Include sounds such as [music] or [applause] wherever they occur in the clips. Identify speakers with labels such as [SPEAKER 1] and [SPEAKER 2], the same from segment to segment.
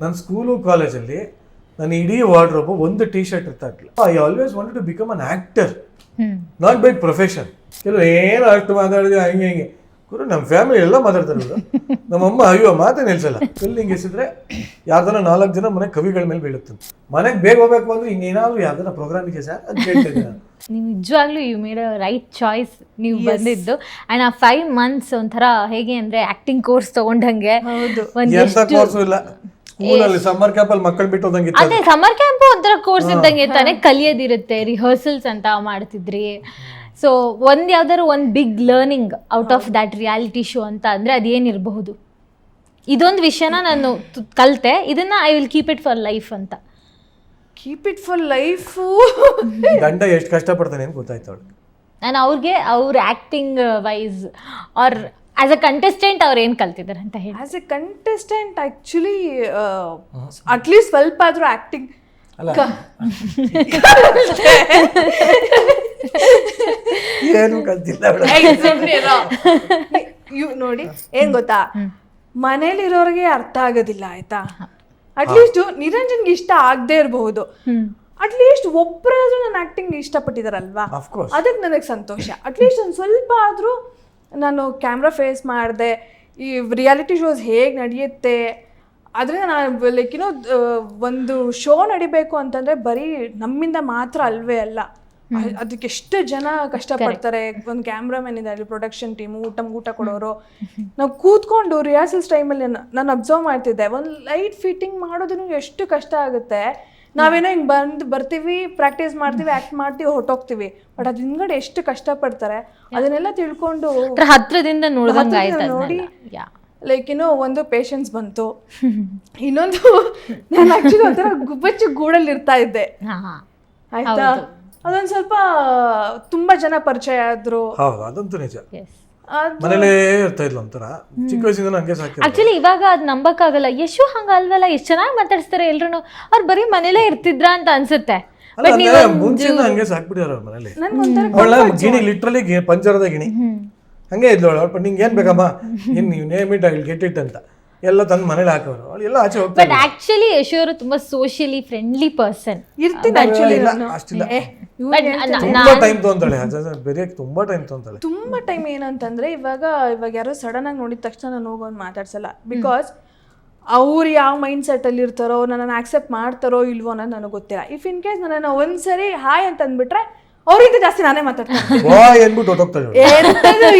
[SPEAKER 1] ನನ್ನ ಸ್ಕೂಲು ಕಾಲೇಜಲ್ಲಿ ನನ್ನ ಇಡೀ ವಾರ್ಡ್ರೋಬ್ ಒಂದು ಟಿ ಶರ್ಟ್ ಇರ್ತಾ ಇರಲಿಲ್ಲ. I always want to become an actor not by profession ಕೆಲವರು ಏನು ಅಷ್ಟು ಮಾತಾಡಿದ್ರೆ ಹಂಗೆ ಹಿಂಗೆ. ಗುರು ನಮ್ಮ ಫ್ಯಾಮಿಲಿ ಎಲ್ಲ ಮಾತಾಡ್ತಾರೆ ಇವ್ರು. ನಮ್ಮಮ್ಮ ಅಯ್ಯೋ ಮಾತೇ ನಿಲ್ಸಲ್ಲ. ಎಲ್ಲಿ ಹಿಂಗೆ ಎಸಿದ್ರೆ ಯಾರ್ದನ ನಾಲ್ಕು ಜನ ಮನೆ ಕವಿಗಳ ಮೇಲೆ ಬೀಳುತ್ತೆ. ಮನೆಗೆ ಬೇಗ ಹೋಗ್ಬೇಕು ಅಂದ್ರೆ ಇನ್ನೇನಾದ್ರೂ ಯಾವ್ದಾರ ಪ್ರೋಗ್ರಾಮಿಗೆ ಸರ್ ಅಂತ ಹೇಳ್ತಿದ್ದೆ ನಾನು.
[SPEAKER 2] ನೀವು ನಿಜವಾಗ್ಲೂ you made a right choice ನೀವು ಬಂದಿದ್ದು. ಅಂಡ್ ಆ ಫೈವ್ ಮಂತ್ಸ್ ಒಂಥರ ಹೇಗೆ ಅಂದ್ರೆ ಆಕ್ಟಿಂಗ್ ಕೋರ್ಸ್ ತಗೊಂಡಂಗೆ
[SPEAKER 3] ಹೌದು.
[SPEAKER 2] ಒಂದ್
[SPEAKER 1] ಇಲ್ಲ. ಸ್ಕೂಲಲ್ಲಿ ಸಮ್ಮರ್ ಕ್ಯಾಂಪಲ್ಲಿ ಮಕ್ಕಳು ಬಿಟ್ಟು ಹೋದಂಗೆ
[SPEAKER 2] ಅದೇ ಸಮರ್ ಕ್ಯಾಂಪ್ ಒಂಥರ ಕೋರ್ಸ್ ಇದ್ದಂಗೆ ತಾನೇ ಕಲಿಯೋದಿರುತ್ತೆ ರಿಹರ್ಸಲ್ಸ್ ಅಂತ ಮಾಡ್ತಿದ್ರಿ. ಸೊ ಒಂದ್ ಯಾವ್ದಾದ್ರು ಒಂದ್ big learning out of that reality show ಅಂತ ಅಂದ್ರೆ ಅದೇನಿರಬಹುದು ಇದೊಂದು ವಿಷಯನ ನಾನು ಕಲಿತೆ ಕಲ್ತೆ ಇದನ್ನ I will keep it for life ಅಂತ.
[SPEAKER 3] ಕೀಪ್ ಇಟ್ ಫಾರ್ ಲೈಫ್
[SPEAKER 1] ಗಂಡ ಎಷ್ಟು ಕಷ್ಟಪಡ್ತಾನೆ ಅಂತ ಗೊತ್ತಾಯ್ತು ಅವಳು
[SPEAKER 2] ನಾನು ಅವ್ರಿಗೆ ಅವ್ರ acting wise are as a contestant ಅವ್ರು ಏನು ಕಲ್ತಿದ್ದಾರೆ ಅಂತ ಹೇಳಿ.
[SPEAKER 3] As a contestant actually at least ಸ್ವಲ್ಪ ಆದರೂ
[SPEAKER 1] ಆ್ಯಕ್ಟಿಂಗ್ ಏನು ಕಲ್ತಿಲ್ಲ
[SPEAKER 3] ಇವ್ ನೋಡಿ ಏನ್ ಗೊತ್ತಾ? ಮನೇಲಿರೋರಿಗೆ ಅರ್ಥ ಆಗೋದಿಲ್ಲ ಆಯ್ತಾ? ಅಟ್ಲೀಸ್ಟ್ ನಿರಂಜನ್ಗೆ ಇಷ್ಟ ಆಗದೆ ಇರಬಹುದು. ಅಟ್ಲೀಸ್ಟ್ ಒಬ್ಬರಾದ್ರೂ ನನ್ನ ಆಕ್ಟಿಂಗ್ ಇಷ್ಟಪಟ್ಟಿದಾರಲ್ವಾ? ಅದಕ್ಕೆ ನನಗೆ ಸಂತೋಷ. ಅಟ್ಲೀಸ್ಟ್ ಒಂದು ಸ್ವಲ್ಪ ಆದರೂ ನಾನು ಕ್ಯಾಮ್ರಾ ಫೇಸ್ ಮಾಡಿದೆ. ಈ ರಿಯಾಲಿಟಿ ಶೋಸ್ ಹೇಗೆ ನಡೆಯುತ್ತೆ? ಅದರಿಂದ ನಾನು ಲೈಕ್ ಏನೋ ಒಂದು ಶೋ ನಡಿಬೇಕು ಅಂತಂದರೆ ಬರೀ ನಮ್ಮಿಂದ ಮಾತ್ರ ಅಲ್ವೇ ಅಲ್ಲ. ಅದಕ್ಕೆ ಎಷ್ಟು ಜನ ಕಷ್ಟಪಡ್ತಾರೆ? ಒಂದು ಕ್ಯಾಮ್ರಾಮನ್ ಇದ್ದಾರೆ ಪ್ರೊಡಕ್ಷನ್ ಟೀಮ್ ಊಟ ಊಟ ಕೊಡೋರು. ನಾವು ಕೂತ್ಕೊಂಡು ರಿಹರ್ಸಲ್ಸ್ ಟೈಮಲ್ಲಿ ನಾನು ಅಬ್ಸರ್ವ್ ಮಾಡ್ತಿದ್ದೆ. ಒಂದು ಲೈಟ್ ಫಿಟ್ಟಿಂಗ್ ಮಾಡೋದನ್ನು ಎಷ್ಟು ಕಷ್ಟ ಆಗುತ್ತೆ. ನಾವೇನೋ ಹಿಂಗೆ ಬಂದು ಬರ್ತೀವಿ ಪ್ರಾಕ್ಟೀಸ್ ಮಾಡ್ತೀವಿ ಆ್ಯಕ್ಟ್ ಮಾಡ್ತೀವಿ ಹೊಟ್ಟೋಗ್ತೀವಿ ಬಟ್ ಅದು ಹಿಂದ್ಗಡೆ ಎಷ್ಟು ಕಷ್ಟಪಡ್ತಾರೆ ಅದನ್ನೆಲ್ಲ ತಿಳ್ಕೊಂಡು
[SPEAKER 2] ಒಂಥರ ಹತ್ರದಿಂದ ನೋಡ್ದಂಗೆ ಆಯ್ತು
[SPEAKER 3] ಹತ್ರದಿಂದ ನೋಡಿ
[SPEAKER 2] ಯಾ
[SPEAKER 3] ಲೈಕ್ ಏನೋ ಒಂದು ಪೇಷನ್ಸ್ ಬಂತು. ಇನ್ನೊಂದು [laughs] ನಾನು ಆಕ್ಚುಲಿ ಒಂಥರ ಗುಬ್ಬಚ್ಚು ಗೂಡಲ್ಲಿ ಇರ್ತಾ ಇದ್ದೆ. ಆಯ್ತಾ? ಅದೊಂದು ಸ್ವಲ್ಪ ತುಂಬಾ ಜನ ಪರಿಚಯ ಆದ್ರು.
[SPEAKER 1] ಹೌದು ಅದಂತೂ ನಿಜ. ಮನೇಲೇ ಇರ್ತಾ ಇದ್ಲು ಒಂಥರ. ಚಿಕ್ಕ ವಯಸ್ಸಿಂದ ಹಂಗೆ ಸಾಕಿ
[SPEAKER 2] ಆಕ್ಚುಲಿ ಇವಾಗ ಅದ್ ನಂಬಕ್ಕಾಗಲ್ಲ. ಯಶು ಹಂಗ ಅಲ್ವಲ್ಲ? ಎಷ್ಟು ಚೆನ್ನಾಗಿ ಮಾತಾಡ್ಸ್ತಾರೆ ಎಲ್ರು ಅವ್ರು ಬರೀ ಮನೇಲೇ ಇರ್ತಿದ್ರ ಅಂತ ಅನ್ಸುತ್ತೆ.
[SPEAKER 1] ಮುಂಚೆಯಿಂದ ಹಂಗೆ ಸಾಕ್ಬಿಟ್ಟಿದಾರೆ ಅವ್ರ ಮನೇಲಿ. ಅವಳ ಗಿಣಿ ಲಿಟ್ರಲಿ ಪಂಚರದ ಗಿಣಿ. ಹಂಗೆ ಇದ್ಲು ಅವಳು. ನಿಂಗೆ ಏನ್ ಬೇಕಮ್ಮ? ಇನ್ ನೀವು name it I get it ಅಂತ. ಎಲ್ಲ ತಂದು ಮನೇಲಿ ಹಾಕೋರು ಅವಳು ಎಲ್ಲ ಆಚೆ ಹೋಗ್ತಾರೆ
[SPEAKER 2] ಬಟ್ ಆಕ್ಚುಲಿ ಯಶು ಅವರು ತುಂಬಾ ಸೋಷಿಯಲಿ ಫ್ರೆಂಡ್ಲಿ ಪರ್ಸನ್
[SPEAKER 3] ಇರ್ತೀನಿ ಆಕ್ಚುಲಿ
[SPEAKER 1] ಇಲ್ಲ ಅಷ್ಟಿಲ್ಲ.
[SPEAKER 2] ಬಟ್
[SPEAKER 1] ತುಂಬಾ ಟೈಮ್ ತೊಗೊಂತಾಳೆ ಬೆರೆಯಕ್ಕೆ ತುಂಬಾ ಟೈಮ್ ತೊಗೊಂತಾಳೆ
[SPEAKER 3] ತುಂಬಾ ಟೈಮ್ ಏನಂತಂದ್ರೆ ಇವಾಗ ಇವಾಗ ಯಾರೋ ಸಡನ್ ಆಗಿ ನೋಡಿದ ತಕ್ಷಣ ನಾನು ಹೋಗೋದು ಮಾತಾಡ್ಸಲ್ಲ. ಬಿಕಾಸ್ ಅವ್ರು ಯಾವ ಮೈಂಡ್ ಸೆಟ್ ಅಲ್ಲಿ ಇರ್ತಾರೋ ನನ್ನನ್ನು ಆಕ್ಸೆಪ್ಟ್ ಮಾಡ್ತಾರೋ ಇಲ್ವೋ ಅನ್ನೋದು ನನಗೆ ಗೊತ್ತಿಲ್ಲ. ಇಫ್ ಇನ್ ಕೇಸ್ ನನ್ನನ್ನು ಒಂದ್ಸರಿ ಹಾಯ್ ಅಂತ ಅಂದ್ಬಿಟ್ರೆ ಅವ್ರಿಗೆ ಜಾಸ್ತಿ ನಾನೇ ಮಾತಾಡ್ತೀನಿ. [laughs]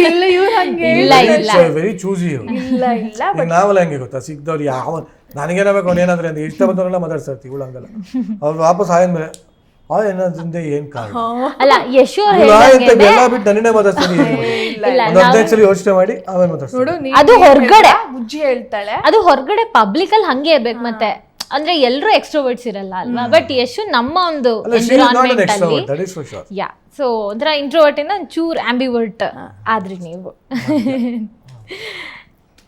[SPEAKER 3] ಇಲ್ಲ ಇವ್ರು ಹಂಗೆ
[SPEAKER 2] ಇಲ್ಲ ಇಲ್ಲ.
[SPEAKER 1] ವೆರಿ ಚೂಸಿ
[SPEAKER 3] ಇಲ್ಲ ಇಲ್ಲ
[SPEAKER 1] ನಾವೆಲ್ಲ ಹೆಂಗೆ ಗೊತ್ತಾ? ಸಿಕ್ದವ್ರು ಯಾವ ನನಗೇನಾಗಬೇಕು ಅವ್ನು ಏನಂದ್ರೆ ಇಷ್ಟ ಬಂದವರೆಲ್ಲ ಮಾತಾಡ್ಸರ್ತಿ ಇವಳು ಹಂಗಲ್ಲ. ಅವ್ರು ವಾಪಸ್ ಆಯಂದ್ಮೇಲೆ ಆ ಏನಾದ್ರಿಂದ ಏನ್ ಕಾರಣ?
[SPEAKER 2] ಅಲ್ಲ ಯಶು
[SPEAKER 1] ಎಲ್ಲ ಬಿಟ್ಟು ನನ್ನೇ ಮಾತಾಡ್ತೀನಿ
[SPEAKER 2] ಇಲ್ಲ
[SPEAKER 1] ಒಂದು ಹದಿನೈದು ಸಲ ಯೋಚನೆ ಮಾಡಿ ಆಮೇಲೆ ಮಾತಾಡ್ತೀನಿ
[SPEAKER 3] ನೋಡು
[SPEAKER 2] ಅದು ಹೊರಗಡೆ.
[SPEAKER 3] ಬುಜ್ಜಿ ಹೇಳ್ತಾಳೆ.
[SPEAKER 2] ಅದು ಹೊರಗಡೆ ಪಬ್ಲಿಕ್ ಅಲ್ಲಿ ಹಂಗೆ ಇರ್ಬೇಕು ಮತ್ತೆ. ಅಂದ್ರೆ ಎಲ್ಲರೂ ಎಕ್ಸ್ಟ್ರೋವರ್ಟ್ಸ್ ಇರಲ್ಲ ಅಲ್ವಾ? ಬಟ್ ಯಶು ನಮ್ಮ ಒಂದು
[SPEAKER 1] ಅಲ್ಲ she is not an
[SPEAKER 2] environment ಅಲ್ಲಿ
[SPEAKER 1] that is for sure
[SPEAKER 2] yeah so ಒಂಥರ ಇಂಟ್ರೋವರ್ಟ್ ಇಂದ ಚೂರ್ ಆಂಬಿವರ್ಟ್ ಆದ್ರಿ ನೀವು.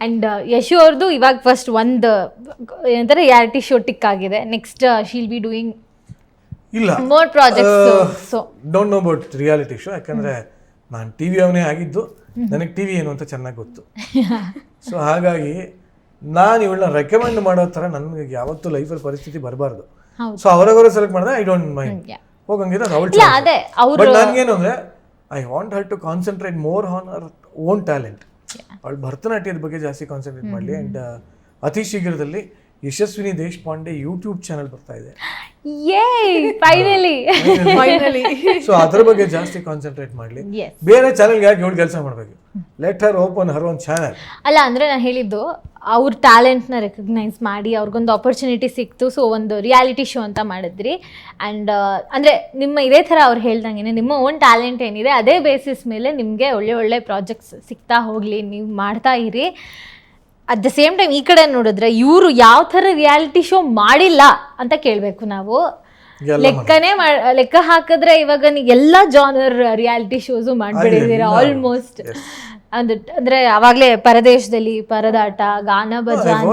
[SPEAKER 2] ಅಂಡ್ ಯಶು ಅವ್ರದ್ದು ಇವಾಗ ಫಸ್ಟ್ ಒಂದು ಏನಂತಾರೆ ರಿಯಾಲಿಟಿ ಶೋ ಟಿಕ್ ಆಗಿದೆ. ನೆಕ್ಸ್ಟ್ ಶೀಲ್ ಬಿ ಡೂಯಿಂಗ್
[SPEAKER 1] ಇಲ್ಲ.
[SPEAKER 2] More projects so
[SPEAKER 1] don't know about reality show ಯಾಕಂದ್ರೆ ನಾನು ಟಿವಿ ಅವನೇ ಆಗಿದ್ದು ನನಗೆ ಟಿವಿ ಏನು ಅಂತ ಚೆನ್ನಾಗಿ ಗೊತ್ತು. [laughs] ಸೊ ಹಾಗಾಗಿ ನಾನು ಇವಳನ್ನ ರೆಕಮೆಂಡ್ ಮಾಡೋ ಥರ ನನಗೆ ಯಾವತ್ತೂ ಲೈಫಲ್ಲಿ ಪರಿಸ್ಥಿತಿ ಬರಬಾರ್ದು. ಸೊ ಅವರವರ ಸೆಲೆಕ್ಟ್ ಮಾಡಿದ್ರೆ ಐ ಡೋಂಟ್ ಮೈಂಡ್. ಹೋಗಂಗಿದ್ರೆ ಅವಳ
[SPEAKER 2] ಇಲ್ಲ ಅದೇ ಅವ್ರು
[SPEAKER 1] ಬಟ್ ನನಗೇನು ಅಂದರೆ I want her to concentrate more on hour own talent ಅವಳು ಭರತನಾಟ್ಯದ ಬಗ್ಗೆ ಜಾಸ್ತಿ ಕಾನ್ಸಂಟ್ರೇಟ್ ಮಾಡಲಿ ಆ್ಯಂಡ್ ಅತಿ ಶೀಘ್ರದಲ್ಲಿ ಯಶಸ್ವಿನಿ ದೇಶಪಾಂಡೆ ಯೂಟ್ಯೂಬ್ ಚಾನೆಲ್ ಬರ್ತಾ ಇದೆ.
[SPEAKER 2] ಯೇ ಫೈನಲಿ
[SPEAKER 3] ಫೈನಲಿ
[SPEAKER 1] ಸೊ ಅದ್ರ ಬಗ್ಗೆ ಜಾಸ್ತಿ ಕಾನ್ಸಂಟ್ರೇಟ್ ಮಾಡಲಿ. ಬೇರೆ ಚಾನೆಲ್ ಯಾಕೆ ಇವಳು ಕೆಲಸ ಮಾಡಬೇಕು? Let her open her own channel
[SPEAKER 2] ಅಲ್ಲ ಅಂದ್ರೆ ನಾನು ಹೇಳಿದ್ದು ಅವ್ರ ಟ್ಯಾಲೆಂಟ್ನ ರೆಕಗ್ನೈಸ್ ಮಾಡಿ ಅವ್ರಿಗೊಂದು ಆಪರ್ಚುನಿಟಿ ಸಿಕ್ತು ಸೊ ಒಂದು ರಿಯಾಲಿಟಿ ಶೋ ಅಂತ ಮಾಡಿದ್ರಿ. ಆ್ಯಂಡ್ ಅಂದರೆ ನಿಮ್ಮ ಇದೇ ಥರ ಅವ್ರು ಹೇಳ್ದಂಗೆ ನಿಮ್ಮ ಓನ್ ಟ್ಯಾಲೆಂಟ್ ಏನಿದೆ ಅದೇ ಬೇಸಿಸ್ ಮೇಲೆ ನಿಮಗೆ ಒಳ್ಳೆ ಒಳ್ಳೆ ಪ್ರಾಜೆಕ್ಟ್ಸ್ ಸಿಗ್ತಾ ಹೋಗಲಿ ನೀವು ಮಾಡ್ತಾ ಇರಿ. ಅಟ್ ದ ಸೇಮ್ ಟೈಮ್ ಈ ಕಡೆ ನೋಡಿದ್ರೆ ಇವರು ಯಾವ ಥರ ರಿಯಾಲಿಟಿ ಶೋ ಮಾಡಿಲ್ಲ ಅಂತ ಕೇಳಬೇಕು ನಾವು. ಲೆಕ್ಕನೇ ಮಾಡಿ ಲೆಕ್ಕ ಹಾಕಿದ್ರೆ ಇವಾಗ ಎಲ್ಲ ಜಾನರ್ ರಿಯಾಲಿಟಿ ಶೋಸು ಮಾಡ್ಬಿಟ್ಟಿದ್ದೀರಾ
[SPEAKER 1] ಎಲ್ಲ.
[SPEAKER 2] ಆಲ್ಮೋಸ್ಟ್ ಅಂದ್ರೆ ಅಂದ್ರೆ ಅವಾಗ್ಲೇ ಪರದೇಶದಲ್ಲಿ ಪರದಾಟ ಗಾನ ಭಜಾನ.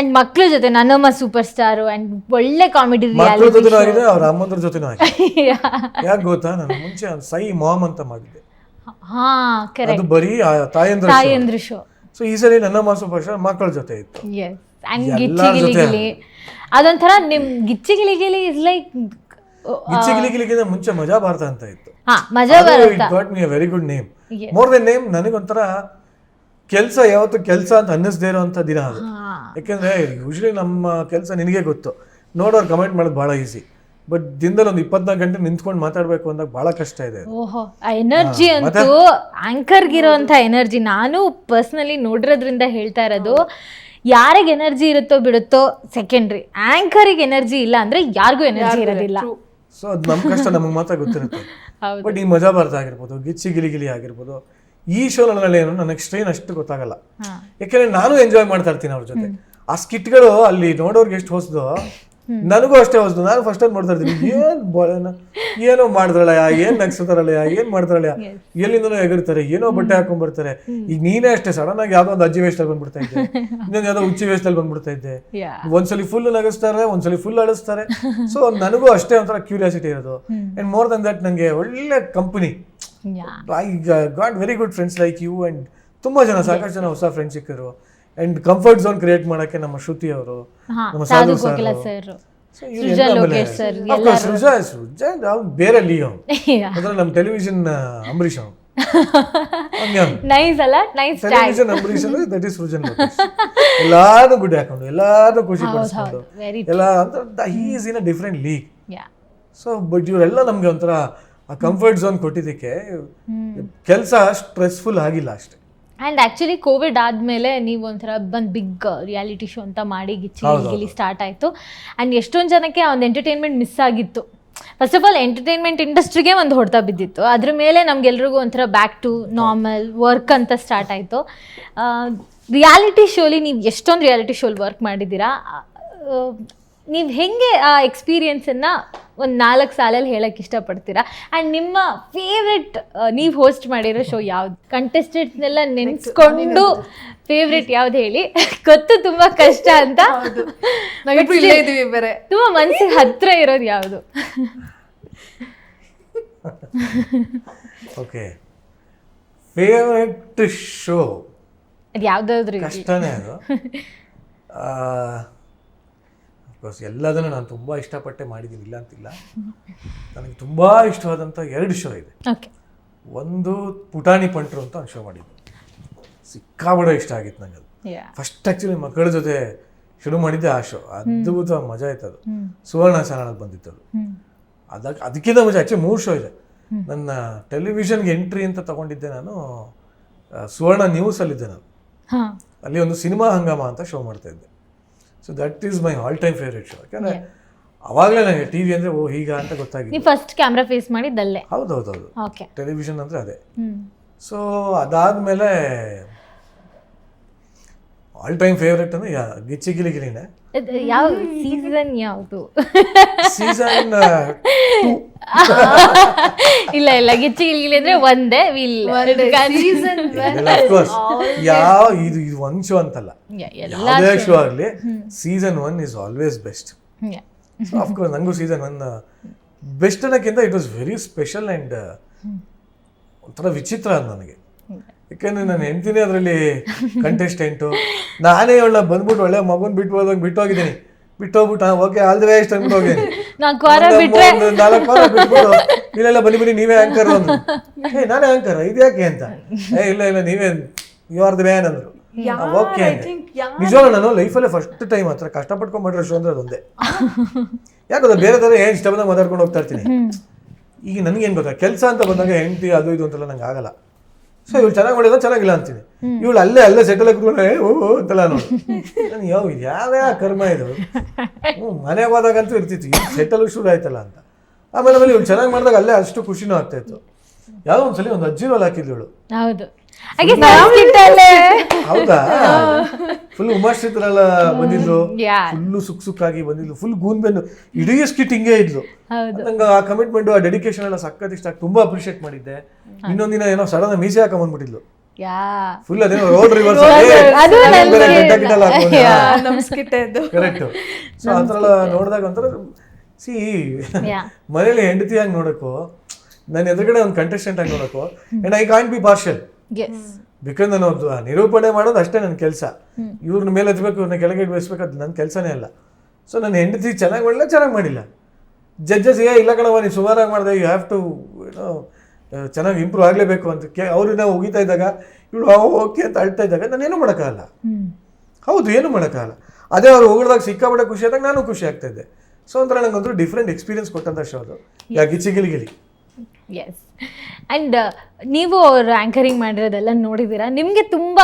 [SPEAKER 2] ಅಂಡ್ ಮಕ್ಳ ಜೊತೆ ನನ್ನಮ್ಮ ಸೂಪರ್ ಸ್ಟಾರ್ ಅಂಡ್ ಒಳ್ಳೆ ಕಾಮಿಡಿ
[SPEAKER 1] ಮಕ್ಕಳ
[SPEAKER 2] ರಿಯಾಲಿಟಿ
[SPEAKER 1] ಜೊತೆನೂ ಆಗಿದೆ ಅವ್ರ ಅಮ್ಮಂದ್ರ ಜೊತೆನೂ ಆಗಿದೆ. ಯಾಕೆ ಗೊತ್ತಾ? ನಾನು ಮುಂಚೆ ಸೈ ಮಾಮ್ ಅಂತ ಮಾಡಿದ್ದೆ.
[SPEAKER 2] ಹಾ ಕರೆಕ್ಟ್
[SPEAKER 1] ಬರೀ ತಾಯಂದ್ರ
[SPEAKER 2] ತಾಯಂದ್ರ ಶೋ
[SPEAKER 1] ಸೊ ಈ ಸರಿ ನನ್ನ ಮಾಸು ಭಾಷೆ ಮಕ್ಕಳ ಜೊತೆ ಇತ್ತು
[SPEAKER 2] ಎಸ್ ಅಂಡ್
[SPEAKER 1] ಎಲ್ಲಾರ್
[SPEAKER 2] ಗಿಚ್ಚಿ ಗಿಲಿ
[SPEAKER 1] ಜೊತೆ
[SPEAKER 2] ಗಿಲಿ ಅದೊಂಥರ ನಿಮ್ ಗಿಚ್ಚಿ ಗಿಲಿ ಗಿಲಿ ಇಸ್ ಲೈಕ್
[SPEAKER 1] ಗಿಚ್ಚಿಗಿಲಿಗಿಲಿಗಿಂತ ಮುಂಚೆ ಮಜಾ ಭಾರತ ಅಂತ ಇತ್ತು
[SPEAKER 2] ಹಾ ಮಜಾ ಬರುತ್ತಾ
[SPEAKER 1] got me very good name
[SPEAKER 2] Yes.
[SPEAKER 1] More than name ನನಗೊಂಥರ ಕೆಲಸ ಯಾವತ್ತು ಕೆಲಸ ಅಂತ ಅನ್ನಿಸ್ದೇ ಇರೋಂಥ ದಿನ ಅದು
[SPEAKER 2] ಹಾ
[SPEAKER 1] ಯಾಕೆಂದ್ರೆ ಯೂಶ್ವಲಿ ನಮ್ಮ ಕೆಲಸ ನಿನಗೆ ಗೊತ್ತು ನೋಡೋರು ಕಮೆಂಟ್ ಮಾಡೋದು ಭಾಳ ಈಸಿ ಬಟ್ ದಿನದಲ್ಲಿ ಒಂದು ಇಪ್ಪತ್ನಾಲ್ಕು ಗಂಟೆ ನಿಂತ್ಕೊಂಡು ಮಾತಾಡಬೇಕು ಅಂದಾಗ ಬಹಳ ಕಷ್ಟ ಇದೆ.
[SPEAKER 2] ಓಹೋ ಆ ಎನರ್ಜಿ ಅಂತೂ ಆಂಕರ್ಗಿರೋಂಥ ಎನರ್ಜಿ. ನಾನು ಪರ್ಸ್ನಲಿ ನೋಡಿರೋದ್ರಿಂದ ಹೇಳ್ತಾ ಇರೋದು ಯಾರಿಗೆ ಎನರ್ಜಿ ಇರುತ್ತೋ ಬಿಡುತ್ತೋ ಸೆಕೆಂಡ್ರಿ ಆಂಕರಿಗೆ ಎನರ್ಜಿ ಇಲ್ಲ ಅಂದ್ರೆ ಯಾರಿಗೂ ಎನರ್ಜಿ ಇರೋದಿಲ್ಲ.
[SPEAKER 1] ಸೊ ಅದು ನಮ್ಮ ಕಷ್ಟ ನಮಗೆ ಮಾತ್ರ ಗೊತ್ತಿರುತ್ತೆ. [laughs] ಬಟ್ ಈ ಮಜಾ ಭಾರತ ಆಗಿರ್ಬೋದು ಗಿಚ್ಚಿ ಗಿಲಿ ಗಿಲಿ ಆಗಿರ್ಬೋದು ಈ ಶೋನಲ್ಲಿ ಏನು ನನಗೆ ಸ್ಟ್ರೈನ್ ಅಷ್ಟು ಗೊತ್ತಾಗಲ್ಲ. ಯಾಕೆಂದ್ರೆ ನಾನು ಎಂಜಾಯ್ ಮಾಡ್ತಾ ಇರ್ತೀನಿ ಅವ್ರ ಜೊತೆ. ಆ ಸ್ಕಿಟ್ಗಳು ಅಲ್ಲಿ ನೋಡೋರ್ಗೆ ಎಷ್ಟು ಹೊಸದು ನನಗೂ ಅಷ್ಟೇ ಹೊಸದು ನಾನು ಫಸ್ಟ್ ಟೈಮ್ ನೋಡ್ತಾ ಇರ್ತೀನಿ. ಏನ್ ಬಳೆನ ಏನೋ ಮಾಡಿದ್ರಲ್ಲ ಏನ್ ನಗ್ಸತಾರಲ್ಲ ಏನ್ ಮಾಡ್ತಾರಲ್ಲ ಎಲ್ಲಿಂದನೋ ಎಗರ್ತಾರೆ ಏನೋ ಬಟ್ಟೆ ಹಾಕೊಂಡ್ ಬರ್ತಾರೆ ಈಗ ನೀನೇ ಅಷ್ಟೇ ಸಡನ್ ಆಗಿ ಯಾವ್ದೋ ಒಂದು ಅಜ್ಜಿ ವೇಷದಲ್ಲಿ ಬಂದ್ಬಿಡ್ತಾ ಇದ್ದೆ. [laughs] ಇನ್ನೊಂದು ಯಾವ್ದೋ ಉಚ್ಚಿ ವೇಷದಲ್ಲಿ ಬಂದ್ಬಿಡ್ತಾ ಇದ್ದೆ. ಒಂದ್ಸಲಿ ಫುಲ್ ನಗಿಸ್ತಾರೆ ಒಂದ್ಸಲಿ ಫುಲ್ ಅಳಿಸ್ತಾರೆ. ಸೊ ನನಗೂ ಅಷ್ಟೇ ಒಂಥರ ಕ್ಯೂರಿಯಾಸಿಟಿ ಇರೋದು. ಅಂಡ್ ಮೋರ್ ದನ್ ದಟ್ ನಂಗೆ ಒಳ್ಳೆ company I got very good friends like you and ತುಂಬಾ ಜನ ಸಾಕಷ್ಟು ಜನ ಹೊಸ ಫ್ರೆಂಡ್ಸ್ ಸಿಕ್ಕರು ಅಂಡ್ ಕಂಫರ್ಟ್ ಝೋನ್ ಕ್ರಿಯೇಟ್ ಮಾಡಕ್ಕೆ ನಮ್ಮ ಶ್ರುತಿ ಅವರು ನಮ್ಮ
[SPEAKER 2] ಸಾಧು
[SPEAKER 1] ಸರ್.
[SPEAKER 2] ಸೃಜಾ
[SPEAKER 1] ಸೃಜಾ ಬೇರೆ ಲೀ ಅವನು
[SPEAKER 2] ಯಾ
[SPEAKER 1] ಅಂದ್ರೆ ನಮ್ಮ ಟೆಲಿವಿಷನ್ ಅಂಬರೀಷ್ ಅವನು. [laughs]
[SPEAKER 2] ನೈಸ್ ಅಲ್ಲ? ನೈಸ್ ಟ್ಯಾಗ್
[SPEAKER 1] ಟೆಲಿವಿಷನ್ ಅಂಬರೀಷ್ ಅಂದ್ರೆ ದಟ್ ಇಸ್ ಸೃಜನ್ ಎಲ್ಲಾರು ಗುಡ್ ಹಾಕೊಂಡು ಎಲ್ಲಾರು ಖುಷಿ ಪಡಿಸ್ಕೊಂಡು. ಎಲ್ಲ ಅಂತ he is in a different league so but ಇವರೆಲ್ಲ ನಮ್ಗೆ ಒಂಥರ ಆ ಕಂಫರ್ಟ್ ಝೋನ್ ಕೊಟ್ಟಿದ್ದಕ್ಕೆ ಕೆಲಸ ಸ್ಟ್ರೆಸ್ಫುಲ್ ಆಗಿಲ್ಲ ಅಷ್ಟೇ.
[SPEAKER 2] ಆ್ಯಂಡ್ ಆ್ಯಕ್ಚುಲಿ ಕೋವಿಡ್ ಆದಮೇಲೆ ನೀವು ಒಂಥರ ಬಂದು ಬಿಗ್ ರಿಯಾಲಿಟಿ ಶೋ ಅಂತ ಮಾಡಿ ಗಿಚ್ಚಿ ಗಿಲಿ ಸ್ಟಾರ್ಟ್ ಆಯಿತು. ಆ್ಯಂಡ್ ಎಷ್ಟೊಂದು ಜನಕ್ಕೆ ಒಂದು ಎಂಟರ್ಟೈನ್ಮೆಂಟ್ ಮಿಸ್ ಆಗಿತ್ತು. ಫಸ್ಟ್ ಆಫ್ ಆಲ್ ಎಂಟರ್ಟೈನ್ಮೆಂಟ್ ಇಂಡಸ್ಟ್ರಿಗೆ ಒಂದು ಹೊಡೆತ ಬಿದ್ದಿತ್ತು. ಅದ್ರ ಮೇಲೆ ನಮ್ಗೆಲ್ರಿಗೂ ಒಂಥರ ಬ್ಯಾಕ್ ಟು ನಾರ್ಮಲ್ ವರ್ಕ್ ಅಂತ ಸ್ಟಾರ್ಟ್ ಆಯಿತು. ರಿಯಾಲಿಟಿ ಶೋಲಿ ನೀವು ಎಷ್ಟೊಂದು ರಿಯಾಲಿಟಿ ಶೋಲಿ ವರ್ಕ್ ಮಾಡಿದ್ದೀರಾ? ನೀವು ಹೆಂಗೆ ಆ ಎಕ್ಸ್ಪೀರಿಯನ್ಸನ್ನು ಒಂದು ನಾಲ್ಕು ಸಾಲಲ್ಲಿ ಹೇಳಕ್ಕೆ ಇಷ್ಟಪಡ್ತೀರಾ? ಆ್ಯಂಡ್ ನಿಮ್ಮ ಫೇವ್ರೆಟ್ ನೀವು ಹೋಸ್ಟ್ ಮಾಡಿರೋ ಶೋ ಯಾವ್ದು? ಕಂಟೆಸ್ಟೆಂಟ್ಸ್ನೆಲ್ಲ ನೆನೆಸ್ಕೊಂಡು ಫೇವ್ರೆಟ್ ಯಾವ್ದು ಹೇಳಿ? ಗೊತ್ತು ತುಂಬ ಕಷ್ಟ ಅಂತ.
[SPEAKER 3] ನನಗೆ ಇಲ್ಲೇ ಇದೀವಿ ಬೇರೆ.
[SPEAKER 2] ತುಂಬ ಮನ್ಸಿಗೆ ಹತ್ರ ಇರೋದು ಯಾವುದು?
[SPEAKER 1] ಓಕೆ ಫೇವರೆಟ್ ಶೋ
[SPEAKER 2] ಅದು ಯಾವ್ದಾದ್ರು.
[SPEAKER 1] ಕಷ್ಟನೇ ಅದು. [laughs] ಅಫ್ಕೋರ್ಸ್ ಎಲ್ಲದನ್ನು ನಾನು ತುಂಬ ಇಷ್ಟಪಟ್ಟೆ ಮಾಡಿದ್ದೀನಿ ಇಲ್ಲ ಅಂತಿಲ್ಲ. ನನಗೆ ತುಂಬ ಇಷ್ಟವಾದಂಥ ಎರಡು ಶೋ ಇದೆ. ಒಂದು ಪುಟಾಣಿ ಪಂಟ್ರು ಅಂತ ಒಂದು ಶೋ ಮಾಡಿದ್ದೆ. ಸಿಕ್ಕಾಬಡ ಇಷ್ಟ ಆಗಿತ್ತು ನನಗೆ ಅದು. ಫಸ್ಟ್ ಆ್ಯಕ್ಚುಲಿ ಮಕ್ಕಳ ಜೊತೆ ಶುರು ಮಾಡಿದ್ದೆ ಆ ಶೋ ಅದ್ಭುತ ಮಜಾ ಆಯ್ತು ಅದು. ಸುವರ್ಣ ಚಾನಲ್ ಬಂದಿತ್ತು ಅದು. ಅದಕ್ಕೆ ಅದಕ್ಕಿಂತ ಮಜಾ ಆ್ಯಕ್ಚುಲಿ ಮೂರು ಶೋ ಇದೆ. ನನ್ನ ಟೆಲಿವಿಷನ್ಗೆ ಎಂಟ್ರಿ ಅಂತ ತಗೊಂಡಿದ್ದೆ ನಾನು ಸುವರ್ಣ ನ್ಯೂಸಲ್ಲಿದ್ದೆ ನಾನು. ಅಲ್ಲಿ ಒಂದು ಸಿನಿಮಾ ಹಂಗಾಮ ಅಂತ ಶೋ ಮಾಡ್ತಾ ಇದ್ದೆ. So that is my all time favourite show ಯಾಕಂದ್ರೆ ಅವಾಗಲೇ ನನಗೆ ಟಿ ವಿ ಅಂದರೆ ಓ ಹೀಗ ಅಂತ ಗೊತ್ತಾಗಿತ್ತು
[SPEAKER 2] ನೀವು ಫಸ್ಟ್ ಕ್ಯಾಮ್ರಾ ಫೇಸ್ ಮಾಡಿದ್ದಲ್ಲೇ?
[SPEAKER 1] ಹೌದು ಹೌದು ಹೌದು
[SPEAKER 2] ಓಕೆ
[SPEAKER 1] ಟೆಲಿವಿಷನ್ ಅಂದರೆ ಅದೇ.
[SPEAKER 2] ಹ್ಞೂ
[SPEAKER 1] ಸೊ ಅದಾದಮೇಲೆ ಆಲ್ ಟೈಮ್ ಫೇವ್ರೇಟ್ ಅಂದರೆ ಯಾ ಗಿಚ್ಚಿ ಗಿಲಿ ಗಿಲಿನೇ
[SPEAKER 2] ಯಾವ ಸೀಸನ್ ಯಾವುದು?
[SPEAKER 1] ಸೀಸನ್
[SPEAKER 2] ಇಲ್ಲ ಇಲ್ಲ ಗಿಚ್ಚಿ ಗಿಲಿ ಅಂದ್ರೆ ಒಂದೇ ವಿಲ್.
[SPEAKER 1] ಅಫ್ಕೋರ್ಸ್ [laughs] ಯಾವ ಇದು ಇದು ಒಂದು ಶೋ ಅಂತಲ್ಲ.
[SPEAKER 2] ಎಲ್ಲ
[SPEAKER 1] ಯಾವುದೇ ಶೋ ಆಗಲಿ season one is always best of course ನಂಗೂ season one best ಅನ್ನೋಕ್ಕಿಂತ it was very special and ಒಂಥರ ವಿಚಿತ್ರ ಅದು ನನಗೆ. ಯಾಕೆಂದ್ರೆ ನಾನು ಎಂತೀನಿ ಅದರಲ್ಲಿ ಕಂಟೆಸ್ಟೆಂಟು ನಾನೇ ಒಳ್ಳೆ ಬಂದ್ಬಿಟ್ಟು ಒಳ್ಳೆ ಮಗುನ್ ಬಿಟ್ಟು ಹೋದಂಗೆ ಬಿಟ್ಟು ಹೋಗಿದ್ದೀನಿ. ಬಿಟ್ಟು ಹೋಗ್ಬಿಟ್ಟು ಓಕೆ ಆಲ್ ದಿ ವೇಸ್ಟ್ ಅಂದ್ಬಿಟ್ಟು ಹೋಗಿದ್ದೀನಿ.
[SPEAKER 2] ನಾಲ್ಕು ವಾರ
[SPEAKER 1] ಬಿಟ್ಬಿಟ್ಟು ಇಲ್ಲೆಲ್ಲ ಬನ್ನಿ ಬನ್ನಿ ನೀವೇ ಆಂಕರ್ ಅಂದ್ರು [laughs] ಏ ನಾನೇ ಆಂಕರ್ ಇದ್ಯಾಕೆ ಅಂತ. ಏ ಇಲ್ಲ ಇಲ್ಲ ನೀವೇ ಯು ಆರ್ ದಿ ಮ್ಯಾನ್ ಅಂದ್ರು. ಓಕೆ ನಿಜವಾಗ ನಾನು ಲೈಫಲ್ಲೇ ಫಸ್ಟ್ ಟೈಮ್ ಹತ್ರ ಕಷ್ಟಪಟ್ಕೊಂಡ್ ಮಾಡಿರೋ ಶೋ ಅಂದ್ರೆ ಅದೊಂದೇ. ಯಾಕಂದ್ರೆ ಬೇರೆ ಥರ ಏನು ಇಷ್ಟ ಬಂದಾಗ ಮಾತಾಡ್ಕೊಂಡು ಹೋಗ್ತಾ ಇರ್ತೀನಿ. ಈಗ ನನಗೇನು ಗೊತ್ತಾ? ಕೆಲಸ ಅಂತ ಬಂದಾಗ ಹೆಂಡತಿ ಅದು ಇದು ಅಂತೆಲ್ಲ ನಂಗೆ ಆಗಲ್ಲ. ಸೊ ಇವಳು ಚೆನ್ನಾಗಿ ಮಾಡಿದ್ರೆ ಚೆನ್ನಾಗಿಲ್ಲ ಅಂತೀನಿ. ಇವಳು ಅಲ್ಲೇ ಅಲ್ಲೇ ಸೆಟಲ್ ಕೂತ್ಕೊಂಡ್ರೆ ಓ ಅಂತಲ್ಲ ನೋಡಿ. ನಾನು ಯಾವ ಇದು ಯಾವ್ಯಾವ ಕರ್ಮ ಇದು? ಹ್ಞೂ ಮನೆಗೆ ಹೋದಾಗಂತೂ ಇರ್ತಿತ್ತು. ಈಗ ಸೆಟಲ್ ಶುರು ಆಯ್ತಲ್ಲ ಅಂತ. ಆಮೇಲೆ ಆಮೇಲೆ ಇವ್ಳು ಚೆನ್ನಾಗಿ ಮಾಡಿದಾಗ ಅಲ್ಲೇ ಅಷ್ಟು ಖುಷಿನೂ ಆಗ್ತಾ ಇತ್ತು. ಯಾವುದೋ ಒಂದ್ಸಲಿ ಒಂದು ಅಜ್ಜಿ ರೋಲ್ ಹಾಕಿದ್ಳು
[SPEAKER 2] ಹೌದಾ.
[SPEAKER 1] ಫುಲ್ ಉಮಾಶ್ರೀತರೆಲ್ಲ ಬಂದಿದ್ರು ಫುಲ್ ಸುಕ್ ಸುಕ್ಕಾಗಿ ಬಂದಿದ್ಲು. ಫುಲ್ ಗೂನ್ಬೆನ್ನು ಇಡೀ ಸ್ಕಿಟ್ ಹಿಂಗೆ ಇದ್ಲು. ನಂಗೆ ಆ ಕಮಿಟ್ಮೆಂಟ್ ಆ ಡೆಡಿಕೇಶನ್ ಎಲ್ಲ ಸಖತ್ ಇಷ್ಟ. ಆಗಿ ತುಂಬಾ ಅಪ್ರಿಷಿಯೇಟ್ ಮಾಡಿದ್ದೆ. ಇನ್ನೊಂದಿನ ಏನೋ ಸಡನ್ ಮೀಸೆ ಹಾಕೊಂಡ್ಬಂದ್ಬಿಟ್ಟಿದ್ಲು
[SPEAKER 2] ಯಾ.
[SPEAKER 1] ಫುಲ್ ಅದೇನೋ ರೋಡ್ ರಿವರ್ಸ್ ಕರೆಕ್ಟ್ ಸೊ ಆ ಥರ ನೋಡಿದಾಗ ಒಂಥರ ಸಿ ಮನೇಲಿ ಹೆಂಡತಿಯಾಗಿ ನೋಡಕ್ಕೋ ನನ್ನ ಎದುರುಗಡೆ ಒಂದು ಕಂಟೆಸ್ಟೆಂಟ್ ಆಗಿ ನೋಡಕ್ಕೋ and I can't be partial because ನಾನು ಅದು ನಿರೂಪಣೆ ಮಾಡೋದು ಅಷ್ಟೇ ನನ್ನ ಕೆಲಸ. ಇವ್ರನ್ನ ಮೇಲೆ ಹತ್ಬೇಕು ಇವ್ರನ್ನ ಕೆಳಗೆ ಇಡ್ಬೇಕು ಅದು ನನ್ನ ಕೆಲಸನೇ ಅಲ್ಲ. ಸೊ ನನ್ನ ಹೆಂಡತಿ ಚೆನ್ನಾಗಿ ಮಾಡಿಲ್ಲ ಚೆನ್ನಾಗಿ ಮಾಡಿಲ್ಲ. ಜಡ್ಜಸ್ ಏ ಇಲ್ಲ ಕಣವ ನೀವು ಸುಮಾರಾಗಿ ಮಾಡಿದೆ ಯು ಹ್ಯಾವ್ ಟು ಏನೋ ಚೆನ್ನಾಗಿ ಇಂಪ್ರೂವ್ ಆಗಲೇಬೇಕು ಅಂತ ಕೆ ಅವ್ರನ್ನ ಉಗಿತಾ ಇದ್ದಾಗ ಇವಳು ಓಕೆ ಅಂತ ಅಳ್ತಾ ಇದ್ದಾಗ ನಾನೇನು ಮಾಡೋಕ್ಕಾಗಲ್ಲ.
[SPEAKER 2] ಹ್ಮ್.
[SPEAKER 1] ಹೌದು ಏನು ಮಾಡೋಕ್ಕಾಗಲ್ಲ. ಅದೇ ಅವ್ರು ಹೋಗಿದಾಗ ಸಿಕ್ಕಾಪಟ್ಟೆ ಖುಷಿ ಆದಾಗ ನಾನು ಖುಷಿ ಆಗ್ತಾ ಇದ್ದೆ. ಸೊ ಒಂಥರ ನನಗೊಂದು ಡಿಫ್ರೆಂಟ್ ಎಕ್ಸ್ಪೀರಿಯನ್ಸ್ ಕೊಟ್ಟಂತ ಶೋ ಅದು. Yeah Gili Gili.
[SPEAKER 2] S and ನೀವು ಅವರು ಆ್ಯಂಕರಿಂಗ್ ಮಾಡಿರೋದೆಲ್ಲ ನೋಡಿದ್ದೀರಾ? ನಿಮಗೆ ತುಂಬ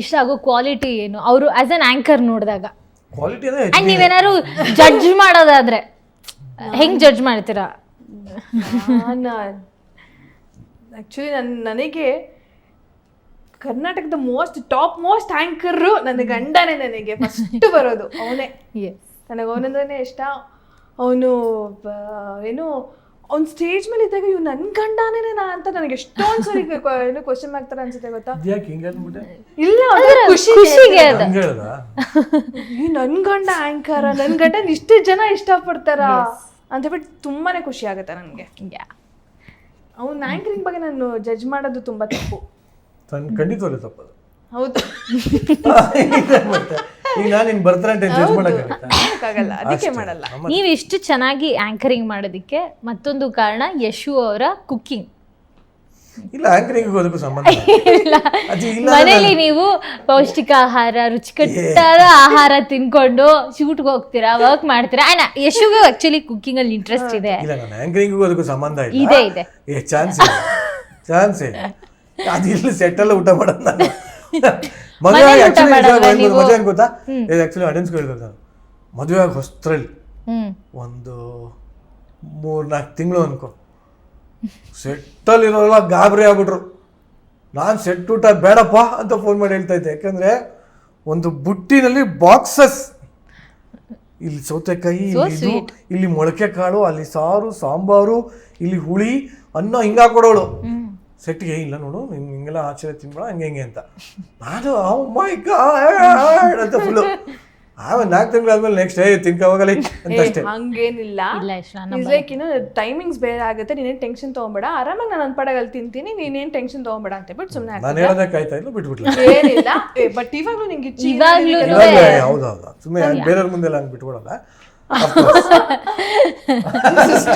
[SPEAKER 2] ಇಷ್ಟ ಆಗೋ ಕ್ವಾಲಿಟಿ ಏನು? ಅವರು ಆಸ್ ಅನ್ ಆ್ಯಂಕರ್ ನೋಡಿದಾಗ.
[SPEAKER 1] ಕ್ವಾಲಿಟಿ
[SPEAKER 2] ಆ್ಯಂಡ್ ನೀವೇನಾದ್ರು ಜಡ್ಜ್ ಮಾಡೋದಾದ್ರೆ ಹೆಂಗ್ ಜಡ್ಜ್ ಮಾಡ್ತೀರಾ?
[SPEAKER 3] ನಾನು ಆ್ಯಕ್ಚುಲಿ ನನ್ನ ನನಗೆ ಕರ್ನಾಟಕದ ಮೋಸ್ಟ್ ಟಾಪ್ ಮೋಸ್ಟ್ ಆ್ಯಂಕರು ನನ್ನ ಗಂಡನೇ ನನಗೆ ಫಸ್ಟ್ ಬರೋದು ಅವನೇ.
[SPEAKER 2] ಎಸ್
[SPEAKER 3] ನನಗೆ ಅವನಂದ್ರೆ ಇಷ್ಟ. ಅವನು ಏನು ಅವ್ನು ಸ್ಟೇಜ್ ಮೇಲೆ ಇದ್ದಾಗ ಇವ್ ನನ್ ನನ್ನ ಗಂಡನೇನಾ ಅಂತ ನನಗೆ ಎಷ್ಟೊಂದ್ ಸರಿ ಏನು ಕ್ವಶನ್ ಮಾಡ್ತಾರೆ ಅನ್ಸುತ್ತೆ ಗೊತ್ತಾ?
[SPEAKER 1] ಯಾಕೆ ಹಿಂಗೆ ಅಂದ್ಬಿಟ್ಟೆ
[SPEAKER 3] ಇಲ್ಲ ಖುಷಿ
[SPEAKER 2] ಖುಷಿಗೆ ಅದು
[SPEAKER 1] ಹಂಗೆ ಹೇಳ್ದ.
[SPEAKER 3] ಈ ನನ್ ಗಂಡ ಆಂಕರ ನನ್ ಗಂಡ ಇಷ್ಟೇ ಜನ ಇಷ್ಟಪಡ್ತಾರ ಅಂತ ಹೇಳ್ಬಿಟ್ಟು ತುಂಬಾನೇ ಖುಷಿ ಆಗುತ್ತೆ ನನಗೆ.
[SPEAKER 2] ಯಾ
[SPEAKER 3] ಅವ್ನ ಆಂಕರಿಂಗ್ ಬಗ್ಗೆ ನಾನು ಜಡ್ಜ್ ಮಾಡೋದು ತುಂಬಾ ತಪ್ಪು.
[SPEAKER 1] ತನ್ ತಪ್ಪದು.
[SPEAKER 3] ಹೌದು. [laughs]
[SPEAKER 1] ಈಗ ನಾನು ಹಿಂಗೆ ಬರ್ತಾರೆ ಅಂತ ಜಡ್ಜ್ ಮಾಡೋಕ್ಕಾಗತ್ತಾ?
[SPEAKER 3] ಅದಕ್ಕೆ ಮಾಡಲ್ಲ.
[SPEAKER 2] ನೀವು ಇಷ್ಟು ಚೆನ್ನಾಗಿ ಆಂಕರಿಂಗ್ ಮಾಡೋದಕ್ಕೆ ಮತ್ತೊಂದು ಕಾರಣ ಯಶು ಅವರ ಕುಕ್ಕಿಂಗ್
[SPEAKER 1] ಇಲ್ಲ ಆಂಕರಿಂಗ್ ಅದಕ್ಕೂ ಸಂಬಂಧ ಇಲ್ಲ. ಅದು ಇಲ್ಲ
[SPEAKER 2] ಮನೇಲಿ ನೀವು ಪೌಷ್ಟಿಕ ಆಹಾರ ರುಚಿಕಟ್ಟಾದ ಆಹಾರ ತಿನ್ಕೊಂಡು ಶೂಟ್ಗೆ ಹೋಗ್ತೀರಾ ವರ್ಕ್ ಮಾಡ್ತೀರಾ? ಅಣ್ಣ ಯಶುಗೂ ಆಕ್ಚುಲಿ ಕುಕ್ಕಿಂಗ್ ಅಲ್ಲಿ ಇಂಟ್ರೆಸ್ಟ್ ಇದೆ.
[SPEAKER 1] ಇಲ್ಲ ನಾನು ಆಂಕರಿಂಗಿಗೂ ಅದಕ್ಕೂ ಸಂಬಂಧ ಇಲ್ಲ.
[SPEAKER 2] ಇದೆ ಇದೆ.
[SPEAKER 1] ಏ ಚಾನ್ಸ್ ಇಲ್ಲ ಚಾನ್ಸ್ ಇಲ್ಲ ಅದು ಇಲ್ಲಿ ಸೆಟ್ ಎಲ್ಲ ಊಟ ಮಾಡೋದು ನಾನು. ಮದುವೆ ಮದುವೆ ಹೆಂಗ್ ಗೊತ್ತಾ? ಇದು ಆಕ್ಚುಲಿ ಆಡಿಯನ್ಸ್ ಹೇಳ್ಬೇಕು ನಾನು ಮದುವೆ ಆಗಿ ಹೊಸ್ತ್ರಲ್ಲಿ ಒಂದು ಮೂರ್ ನಾಲ್ಕು ತಿಂಗಳು ಅನ್ಕೋ. ಸೆಟ್ಟಲ್ಲಿರೋಲ್ಲ ಗಾಬರಿ ಆಗ್ಬಿಟ್ರು. ನಾನು ಸೆಟ್ ಊಟ ಬೇಡಪ್ಪ ಅಂತ ಫೋನ್ ಮಾಡಿ ಹೇಳ್ತಾ ಇದ್ದೆ. ಯಾಕಂದ್ರೆ ಒಂದು ಬುಟ್ಟಿನಲ್ಲಿ ಬಾಕ್ಸಸ್ ಇಲ್ಲಿ ಸೌತೆಕಾಯಿ ಇಲ್ಲಿ ಮೊಳಕೆ ಕಾಳು ಅಲ್ಲಿ ಸಾರು ಸಾಂಬಾರು ಇಲ್ಲಿ ಹುಳಿ ಅನ್ನ ಹಿಂಗ ಕೊಡೋಳು ಸೆಟ್ಗೆ ಇಲ್ಲ ನೋಡು ನಿಮ್ಗೆ ಹಿಂಗೆಲ್ಲ ಆಚೆ ತಿನ್ಬೇಡ ಹಂಗೆ ಹಿಂಗೆ ಅಂತ. ನಾನು "Oh ಮೈ ಗಾಡ್ ಅಂತ ಫುಲ್ಲು ಆಮೇಲೆ ನಾಲ್ಕು ತಿಂಗಳಾದ್ಮೇಲೆ ನೆಕ್ಸ್ಟ್ ಏ ತಿನ್ಕ ಹೋಗಲಿ ಅಂತ ಅಷ್ಟೇ.
[SPEAKER 3] ಹಂಗೇನಿಲ್ಲ. ಲೈಕ್ ಇನ್ನು ಟೈಮಿಂಗ್ಸ್ ಬೇರೆ ಆಗುತ್ತೆ ನೀನೇನು ಟೆನ್ಷನ್ ತಗೊಂಬೇಡ. ಆರಾಮಾಗಿ ನಾನು ನನ್ನ ಪಡಗಲ್ಲಿ ತಿಂತೀನಿ ನೀನೇನು ಟೆನ್ಷನ್ ತಗೊಂಬೇಡ ಅಂತ ಬಿಟ್ಟು ಸುಮ್ಮನೆ
[SPEAKER 1] ನಾನು ಹೇಳೋದಕ್ಕೆ ಆಯ್ತಾ ಇಲ್ಲ ಬಿಟ್ಬಿಟ್ಲ.
[SPEAKER 3] ಏನಿಲ್ಲ. ಬಟ್ ಇವಾಗಲೂ ನಿಂಗೆ ಇಚ್ಚಿ
[SPEAKER 2] ಇವಾಗಲೂ
[SPEAKER 1] ಇವಾಗ ಹೌದೌದು. ಸುಮ್ಮನೆ ಬೇರೆಯವ್ರ ಮುಂದೆಲ್ಲ ಹಂಗೆ ಬಿಟ್ಬಿಡಲ್ಲ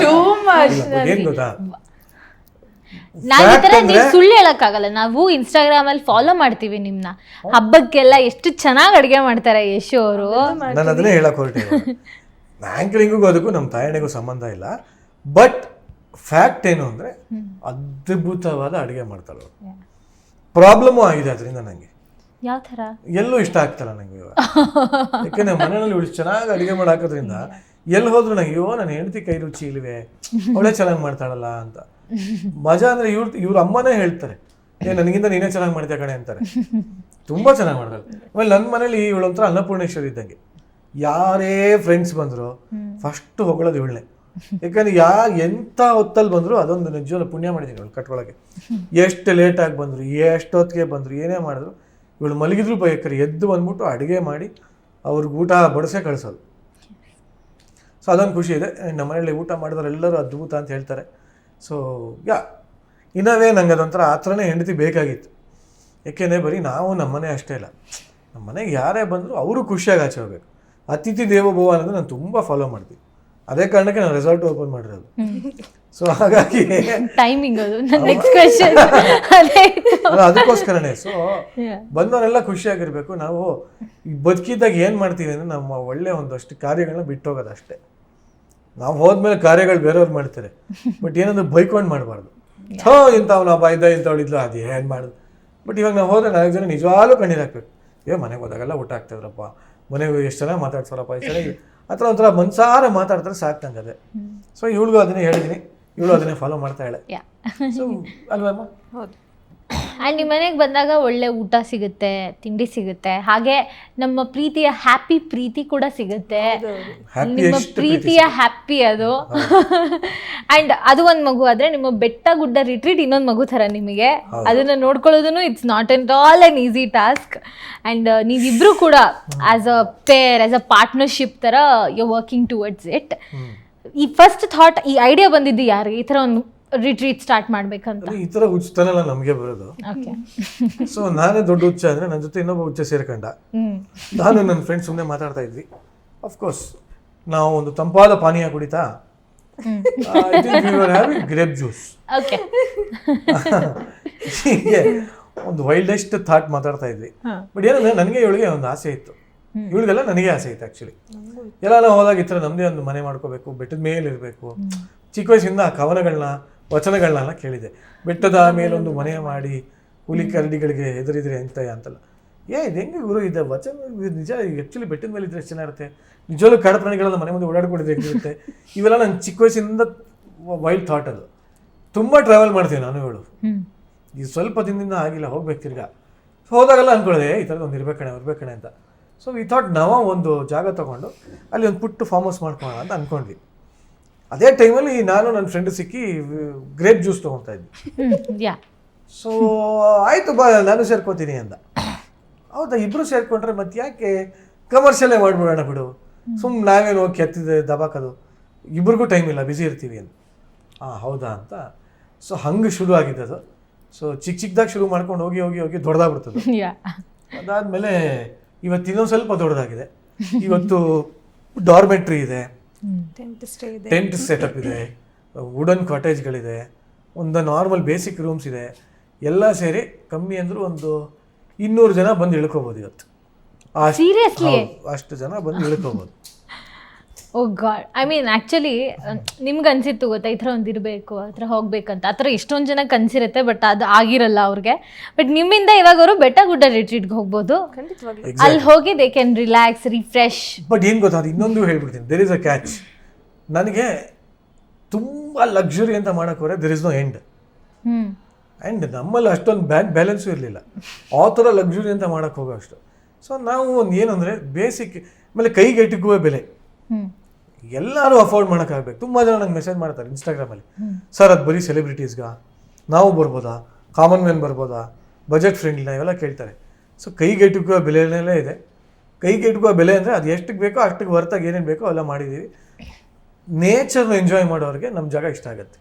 [SPEAKER 3] ಟೂ ಮಚ್
[SPEAKER 1] ಏನ್ ಗೊತ್ತಾ?
[SPEAKER 2] ನಾವ್ ಈ ತರ ನೀವು ಸುಳ್ಳು ಹೇಳಕ್ಕಾಗಲ್ಲ. ನಾವು ಇನ್ಸ್ಟಾಗ್ರಾಮ್ ಅಲ್ಲಿ ಫಾಲೋ ಮಾಡ್ತೀವಿ ನಿಮ್ನ. ಹಬ್ಬಕ್ಕೆಲ್ಲ ಎಷ್ಟು ಚೆನ್ನಾಗಿ ಅಡ್ಗೆ ಮಾಡ್ತಾರೆ ಯಶು ಅವರು.
[SPEAKER 1] ನಾನು ಅದನ್ನೇ ಹೇಳಕ್ ಹೊರಟೆ ಆ್ಯಂಕರಿಂಗಿಗೂ [laughs] ಅದಕ್ಕೂ ನಮ್ಮ ತಾಯಣಿಗೂ ಸಂಬಂಧ ಇಲ್ಲ. ಬಟ್ ಫ್ಯಾಕ್ಟ್ ಏನು ಅಂದ್ರೆ ಅದ್ಭುತವಾದ ಅಡುಗೆ ಮಾಡ್ತಾಳೆ ಪ್ರಾಬ್ಲಮು ಆಗಿದೆ ಅದರಿಂದ ನನಗೆ
[SPEAKER 2] ಯಾವ ತರ?
[SPEAKER 1] ಎಲ್ಲೂ ಇಷ್ಟ ಆಗ್ತಲ್ಲ ನಂಗೆ ಇವಾಗ. ಯಾಕಂದ್ರೆ ಮನೆಯಲ್ಲಿ ಇವಳು ಚೆನ್ನಾಗಿ ಅಡುಗೆ ಮಾಡಾಕೋದ್ರಿಂದ [laughs] ಎಲ್ಲಿ ಹೋದ್ರು ನಂಗೆ ಅಯ್ಯೋ ನನ್ನ ಹೆಂಡತಿ ಕೈ ರುಚಿ ಇಲ್ವೇ? [laughs] ಅವಳೇ ಚೆನ್ನಾಗಿ ಮಾಡ್ತಾಳಲ್ಲ ಅಂತ. ಮಜಾ ಅಂದ್ರೆ ಇವ್ರ ಇವ್ರ ಅಮ್ಮನೇ ಹೇಳ್ತಾರೆ, ಏ, ನನಗಿಂತ ನೀನೇ ಚೆನ್ನಾಗಿ ಮಾಡ್ತೀಯ ಕಣೆ ಅಂತಾರೆ. ತುಂಬಾ ಚೆನ್ನಾಗಿ ಮಾಡ್ತಾರೆ. ಆಮೇಲೆ ನನ್ನ ಮನೇಲಿ ಇವಳು ಒಂಥರ ಅನ್ನಪೂರ್ಣೇಶ್ವರಿ ಇದ್ದಂಗೆ. ಯಾರೇ ಫ್ರೆಂಡ್ಸ್ ಬಂದ್ರು ಫಸ್ಟ್ ಹೊಗಳೋದು ಇವಳನ್ನೇ. ಯಾಕಂದ್ರೆ ಯಾ ಎಂಥ ಹೊತ್ತಲ್ಲಿ ಬಂದ್ರು ಅದೊಂದು ನಿಜವಾದ ಪುಣ್ಯ ಮಾಡಿದ್ದೀನಿ ಇವಳು ಕಟ್ಕೊಳಕ್ಕೆ. ಎಷ್ಟು ಲೇಟಾಗಿ ಬಂದ್ರು, ಎಷ್ಟೊತ್ತಿಗೆ ಬಂದ್ರು, ಏನೇ ಮಾಡಿದ್ರು, ಇವಳು ಮಲಗಿದ್ರು ಬೈಕರಿ ಎದ್ದು ಬಂದ್ಬಿಟ್ಟು ಅಡುಗೆ ಮಾಡಿ ಅವ್ರಿಗೆ ಊಟ ಬಡಿಸೇ ಕಳಿಸೋದು. ಸೊ ಅದೊಂದು ಖುಷಿ ಇದೆ. ನಮ್ಮ ಮನೇಲಿ ಊಟ ಮಾಡಿದ್ರೆ ಎಲ್ಲರೂ ಅದ್ಭುತ ಅಂತ ಹೇಳ್ತಾರೆ. ಸೊ ಯಾ ಇನ್ನವೇ ನಂಗೆ ಅದೊಂಥರ ಆ ಥರನೇ ಹೆಂಡತಿ ಬೇಕಾಗಿತ್ತು. ಏಕೆಂದರೆ ಬರೀ ನಾವು ನಮ್ಮನೆ ಅಷ್ಟೇ ಇಲ್ಲ ನಮ್ಮ ಮನೆಗೆ ಯಾರೇ ಬಂದರೂ ಅವರು ಖುಷಿಯಾಗಿ ಆಚೆ ಹೋಗ್ಬೇಕು. ಅತಿಥಿ ದೇವೋಭವ ಅನ್ನೋದು ನಾನು ತುಂಬ ಫಾಲೋ ಮಾಡ್ತೀನಿ. ಅದೇ ಕಾರಣಕ್ಕೆ ನಾನು ರೆಸಾರ್ಟ್ ಓಪನ್ ಮಾಡಿರೋದು. ಸೊ ಹಾಗಾಗಿ
[SPEAKER 2] ಟೈಮಿಂಗ್ ಅದು. ನೆಕ್ಸ್ಟ್ [laughs]
[SPEAKER 1] ಅದಕ್ಕೋಸ್ಕರನೇ. ಸೊ ಬಂದವರೆಲ್ಲ ಖುಷಿಯಾಗಿರ್ಬೇಕು. ನಾವು ಬದುಕಿದ್ದಾಗ ಏನು ಮಾಡ್ತೀವಿ ಅಂದರೆ ನಮ್ಮ ಒಳ್ಳೆ ಒಂದಷ್ಟು ಕಾರ್ಯಗಳನ್ನ ಬಿಟ್ಟೋಗೋದು ಅಷ್ಟೇ. ನಾವು ಹೋದ್ಮೇಲೆ ಕಾರ್ಯಗಳು ಬೇರೆಯವ್ರು ಮಾಡ್ತಾರೆ. ಬಟ್ ಏನಂದ್ರೆ ಬೈಕೊಂಡು ಮಾಡಬಾರ್ದು. ಥೋ ಇಂಥವ್ನ ಹಬ್ಬ ಇದ್ದ ಇಂಥವ್ಳಿದ್ಲು ಅದು ಏನು ಮಾಡೋದು? ಬಟ್ ಇವಾಗ ನಾವು ಹೋದ್ರೆ ನಾಲ್ಕು ಜನ ನಿಜವಾಗ್ಲೂ ಕಣ್ಣೀರು ಹಾಕ್ಬೇಕು. ಏ ಮನೆಗೆ ಹೋದಾಗೆಲ್ಲ ಊಟ ಆಗ್ತಿದ್ರಪ್ಪ ಮನೆಗೆ ಎಷ್ಟು ಜನ ಮಾತಾಡ್ತಾರಪ್ಪ ಈ ಸರಿ? ಆ ಥರ ಒಂಥರ ಮನ್ಸಾರ ಮಾತಾಡ್ತಾರೆ ಸಾಕು ನಂಗೆ ಅದೇ ಸೊ ಇವಳಿಗೂ ಅದನ್ನೇ ಹೇಳಿದ್ದೀನಿ ಇವಳು ಅದನ್ನೇ ಫಾಲೋ ಮಾಡ್ತಾ ಹೇಳೆ
[SPEAKER 2] ಯಾ
[SPEAKER 1] ಸೊ ಅಲ್ವಮ್ಮ?
[SPEAKER 3] ಹೌದು.
[SPEAKER 2] ಆ್ಯಂಡ್ ನಿಮ್ಮ ಮನೆಗೆ ಬಂದಾಗ ಒಳ್ಳೆ ಊಟ ಸಿಗುತ್ತೆ ತಿಂಡಿ ಸಿಗುತ್ತೆ. ಹಾಗೆ ನಮ್ಮ ಪ್ರೀತಿಯ ಹ್ಯಾಪಿ ಪ್ರೀತಿ ಕೂಡ ಸಿಗುತ್ತೆ. ನಿಮ್ಮ ಪ್ರೀತಿಯ ಹ್ಯಾಪಿ ಅದು. ಅಂಡ್ ಅದು ಒಂದು ಮಗು ಆದ್ರೆ ನಿಮ್ಮ ಬೆಟ್ಟ ಗುಡ್ಡ ರಿಟ್ರೀಟ್ ಇನ್ನೊಂದು ಮಗು ಥರ ನಿಮಗೆ. ಅದನ್ನ ನೋಡ್ಕೊಳ್ಳೋದನ್ನು it's not an all an easy task and ನೀವಿಬ್ರು ಕೂಡ as a pair as a partnership ಥರ ಯು ವರ್ಕಿಂಗ್ ಟುವರ್ಡ್ಸ್ ಇಟ್ ಈ ಫಸ್ಟ್ ಥಾಟ್ ಈ ಐಡಿಯಾ ಬಂದಿದ್ದು ಯಾರಿಗೆ ಈ ಥರ ಒಂದು ರಿಟ್ರೀಟ್ ಸ್ಟಾರ್ಟ್ ಮಾಡ್ಬೇಕಂತ.
[SPEAKER 1] ಈ ತರ ಹುಚ್ಚತನೆಲ್ಲ ನಮಗೆ ಬರೋದು.
[SPEAKER 2] ಓಕೆ
[SPEAKER 1] ಸೊ ನಾನೇ ದೊಡ್ಡ ಹುಚ್ಚ ಅಂದ್ರೆ ನನ್ನ ಜೊತೆ ಇನ್ನೊಬ್ಬ ಹುಚ್ಚ ಸೇರ್ಕೊಂಡ. ನಾನು ನನ್ನ ಫ್ರೆಂಡ್ ಸುಮ್ಮನೆ ಮಾತಾಡ್ತಾ ಇದ್ವಿ. ಅಫ್ಕೋರ್ಸ್ ನಾವು ಒಂದು ತಂಪಾದ ಪಾನೀಯ ಕುಡಿತಾ ಗ್ರೇಪ್ ಜ್ಯೂಸ್ ಹೀಗೆ ಒಂದು ವೈಲ್ಡೆಸ್ಟ್ ಥಾಟ್ ಮಾತಾಡ್ತಾ ಇದ್ವಿ. ಬಟ್ ಏನಂದ್ರೆ ನನಗೆ ಇವಳಿಗೆ ಒಂದು ಆಸೆ ಇತ್ತು. ಇವಳಿಗೆಲ್ಲ ನನಗೆ ಆಸೆ ಇತ್ತು ಆ್ಯಕ್ಚುಲಿ ಎಲ್ಲ ನಾವು ಹೋದಾಗ ಈ ಥರ ನಮ್ಮದೇ ಒಂದು ಮನೆ ಮಾಡ್ಕೋಬೇಕು ಬೆಟ್ಟದ ಮೇಲೆ ಇರಬೇಕು ಚಿಕ್ಕ ವಯಸ್ಸಿಂದ ಆ ಕವನಗಳನ್ನ ವಚನಗಳನ್ನೆಲ್ಲ ಕೇಳಿದೆ. ಬೆಟ್ಟದ ಮೇಲೊಂದು ಮನೆ ಮಾಡಿ ಹುಲಿ ಕರಡಿಗಳಿಗೆ ಹೆದರಿದ್ರೆ ಎಂತ ಅಂತಲ್ಲ. ಏ ಇದು ಹೆಂಗೆ ಗುರು? ಇದೆ ವಚನ ನಿಜ ಆ್ಯಕ್ಚುಲಿ ಬೆಟ್ಟದ ಮೇಲೆ ಇದ್ರೆ ಎಷ್ಟು ಚೆನ್ನಾಗಿರುತ್ತೆ ನಿಜವಾಗ್ಲೂ ಕಾಡು ಪ್ರಾಣಿಗಳೆಲ್ಲ ಮನೆ ಮುಂದೆ ಓಡಾಡ್ಕೊಂಡಿದ್ರೆ ಹೆಂಗಿರುತ್ತೆ ಇವೆಲ್ಲ ನನ್ನ ಚಿಕ್ಕ ವಯಸ್ಸಿನಿಂದ ವೈಲ್ಡ್ ಥಾಟ್ ಅದು. ತುಂಬ ಟ್ರಾವೆಲ್ ಮಾಡ್ತೀನಿ ನಾನು
[SPEAKER 2] ಹೇಳು
[SPEAKER 1] ಈ ಸ್ವಲ್ಪ ದಿನದಿಂದ ಆಗಿಲ್ಲ ಹೋಗ್ಬೇಕು ತಿರ್ಗಾ. ಸೊ ಹೋದಾಗೆಲ್ಲ ಅನ್ಕೊಳ್ಳೋದೆ ಈ ಥರದ್ದು ಒಂದು ಇರ್ಬೇಕಣೆ ಇರ್ಬೇಕಣೆ ಅಂತ. ಸೊ ವಿ ಥಾಟ್ ನಾವು ಒಂದು ಜಾಗ ತಗೊಂಡು ಅಲ್ಲಿ ಒಂದು ಪುಟ್ಟು ಫಾರ್ಮ್ ಹೌಸ್ ಮಾಡ್ಕೊಳ್ಳೋಣ ಅಂತ ಅನ್ಕೊಂಡ್ವಿ. ಅದೇ ಟೈಮಲ್ಲಿ ನಾನು ನನ್ನ ಫ್ರೆಂಡ್ ಸಿಕ್ಕಿ ಗ್ರೇಪ್ ಜ್ಯೂಸ್ ತೊಗೊತಾ ಇದ್ವಿ ಸೊ ಆಯಿತು ಬಾ ನಾನು ಸೇರ್ಕೊತೀನಿ ಅಂದ. ಹೌದಾ ಇಬ್ಬರು ಸೇರ್ಕೊಂಡ್ರೆ ಮತ್ತೆ ಯಾಕೆ? ಕಮರ್ಷಿಯಲ್ಲೇ ಮಾಡಿಬಿಡೋಣ ಬಿಡು. ಸುಮ್ ನಾವೇನು ಹೋಗಿ ಕೆತ್ತಿದೆ ದಬಾಕದು. ಇಬ್ರಿಗೂ ಟೈಮ್ ಇಲ್ಲ ಬ್ಯುಸಿ ಇರ್ತೀವಿ ಅಂತ. ಹಾಂ ಹೌದಾ ಅಂತ. ಸೊ ಹಂಗೆ ಶುರು ಅದು. ಸೊ ಚಿಕ್ಕ ಚಿಕ್ಕದಾಗಿ ಶುರು ಮಾಡ್ಕೊಂಡು ಹೋಗಿ ಹೋಗಿ ಹೋಗಿ ದೊಡ್ಡದಾಗ್ಬಿಡ್ತದೆ [laughs] ಅದಾದಮೇಲೆ ಇವತ್ತು ಇನ್ನೊಂದು ಸ್ವಲ್ಪ ದೊಡ್ಡದಾಗಿದೆ ಇವತ್ತು ಡಾರ್ಮೆಟ್ರಿ ಇದೆ.
[SPEAKER 3] ಟೆಂಟ್ ಸ್ಟೇ ಇದೆ.
[SPEAKER 1] ಟೆಂಟ್ ಸೆಟಪ್ ಇದೆ. ವುಡನ್ ಕಾಟೇಜ್ಗಳಿದೆ ಒಂದು ನಾರ್ಮಲ್ ಬೇಸಿಕ್ ರೂಮ್ಸ್ ಇದೆ. ಎಲ್ಲ ಸೇರಿ ಕಮ್ಮಿ ಅಂದರೂ ಒಂದು ಇನ್ನೂರು ಜನ ಬಂದು ಇಳ್ಕೊಬೋದು ಇವತ್ತು. ಅಷ್ಟ್-
[SPEAKER 2] Seriously?
[SPEAKER 1] ಹೌದು, ಅಷ್ಟು ಜನ ಬಂದು ಇಳ್ಕೊಬೋದು.
[SPEAKER 2] Oh god I mean actually ನಿಮ್ಗೆ ಅನಿಸಿತ್ತು ಗೊತ್ತಾ? ಈ ಥರ ಒಂದು ಇರಬೇಕು ಆ ಥರ ಹೋಗ್ಬೇಕಂತ. ಆ ಥರ ಎಷ್ಟೊಂದು ಜನ ಕನ್ಸಿರುತ್ತೆ ಬಟ್ ಅದು ಆಗಿರಲ್ಲ ಅವ್ರಿಗೆ. ಬಟ್ ನಿಮ್ಮಿಂದ ಇವಾಗ ಅವರು ಬೆಟ್ಟ ಗುಡ್ಡ ರಿಟ್ರೀಟ್ಗೆ ಹೋಗ್ಬೋದು.
[SPEAKER 3] ಖಂಡಿತವಾಗ್ಲೂ.
[SPEAKER 2] ಅಲ್ಲಿ ಹೋಗಿ they can relax refresh
[SPEAKER 1] but ಏನು ಗೊತ್ತಾ? ಅದು ಇನ್ನೊಂದು ಹೇಳ್ಬಿಡ್ತೀನಿ. ದೇರ್ ಇಸ್ ಅ ಕ್ಯಾಚ್ ನನಗೆ ತುಂಬ ಲಕ್ಸುರಿ ಅಂತ ಮಾಡೋಕೆ ಹೋದ್ರೆ there is no end
[SPEAKER 2] hmm.
[SPEAKER 1] And ನಮ್ಮಲ್ಲಿ ಅಷ್ಟೊಂದು ಬ್ಯಾಂಕ್ ಬ್ಯಾಲೆನ್ಸು ಇರಲಿಲ್ಲ. ಆ ಥರ ಲಕ್ಸುರಿ ಅಂತ ಮಾಡೋಕೆ ಹೋಗೋ ಅಷ್ಟು. ಸೊ ನಾವು ಒಂದು ಏನಂದರೆ ಬೇಸಿಕ್ ಆಮೇಲೆ ಕೈಗೆಟುಕುವ ಬೆಲೆ.
[SPEAKER 2] ಹ್ಮ್.
[SPEAKER 1] ಎಲ್ಲರೂ ಅಫೋರ್ಡ್ ಮಾಡೋಕ್ಕಾಗಬೇಕು. ತುಂಬ ಜನ ನಂಗೆ ಮೆಸೇಜ್ ಮಾಡ್ತಾರೆ ಇನ್ಸ್ಟಾಗ್ರಾಮಲ್ಲಿ ಸರ್ ಅದು ಬರೀ ಸೆಲೆಬ್ರಿಟೀಸ್ಗಾ ನಾವು ಬರ್ಬೋದಾ? ಕಾಮನ್ ಮ್ಯಾನ್ ಬರ್ಬೋದಾ? ಬಜೆಟ್ ಫ್ರೆಂಡ್ಲಿನ ಇವೆಲ್ಲ ಕೇಳ್ತಾರೆ. ಸೊ ಕೈಗೆಟುಕುವ ಬೆಲೆಯಲ್ಲೇ ಇದೆ. ಕೈಗೆಟುಕುವ ಬೆಲೆ ಅಂದರೆ ಅದು ಎಷ್ಟಕ್ಕೆ ಬೇಕೋ ಅಷ್ಟಕ್ಕೆ ಹೊರತಾಗಿ ಏನೇನು ಬೇಕೋ ಎಲ್ಲ ಮಾಡಿದ್ದೀವಿ. ನೇಚರ್ನ ಎಂಜಾಯ್ ಮಾಡೋರಿಗೆ ನಮ್ಮ ಜಾಗ ಇಷ್ಟ ಆಗುತ್ತೆ.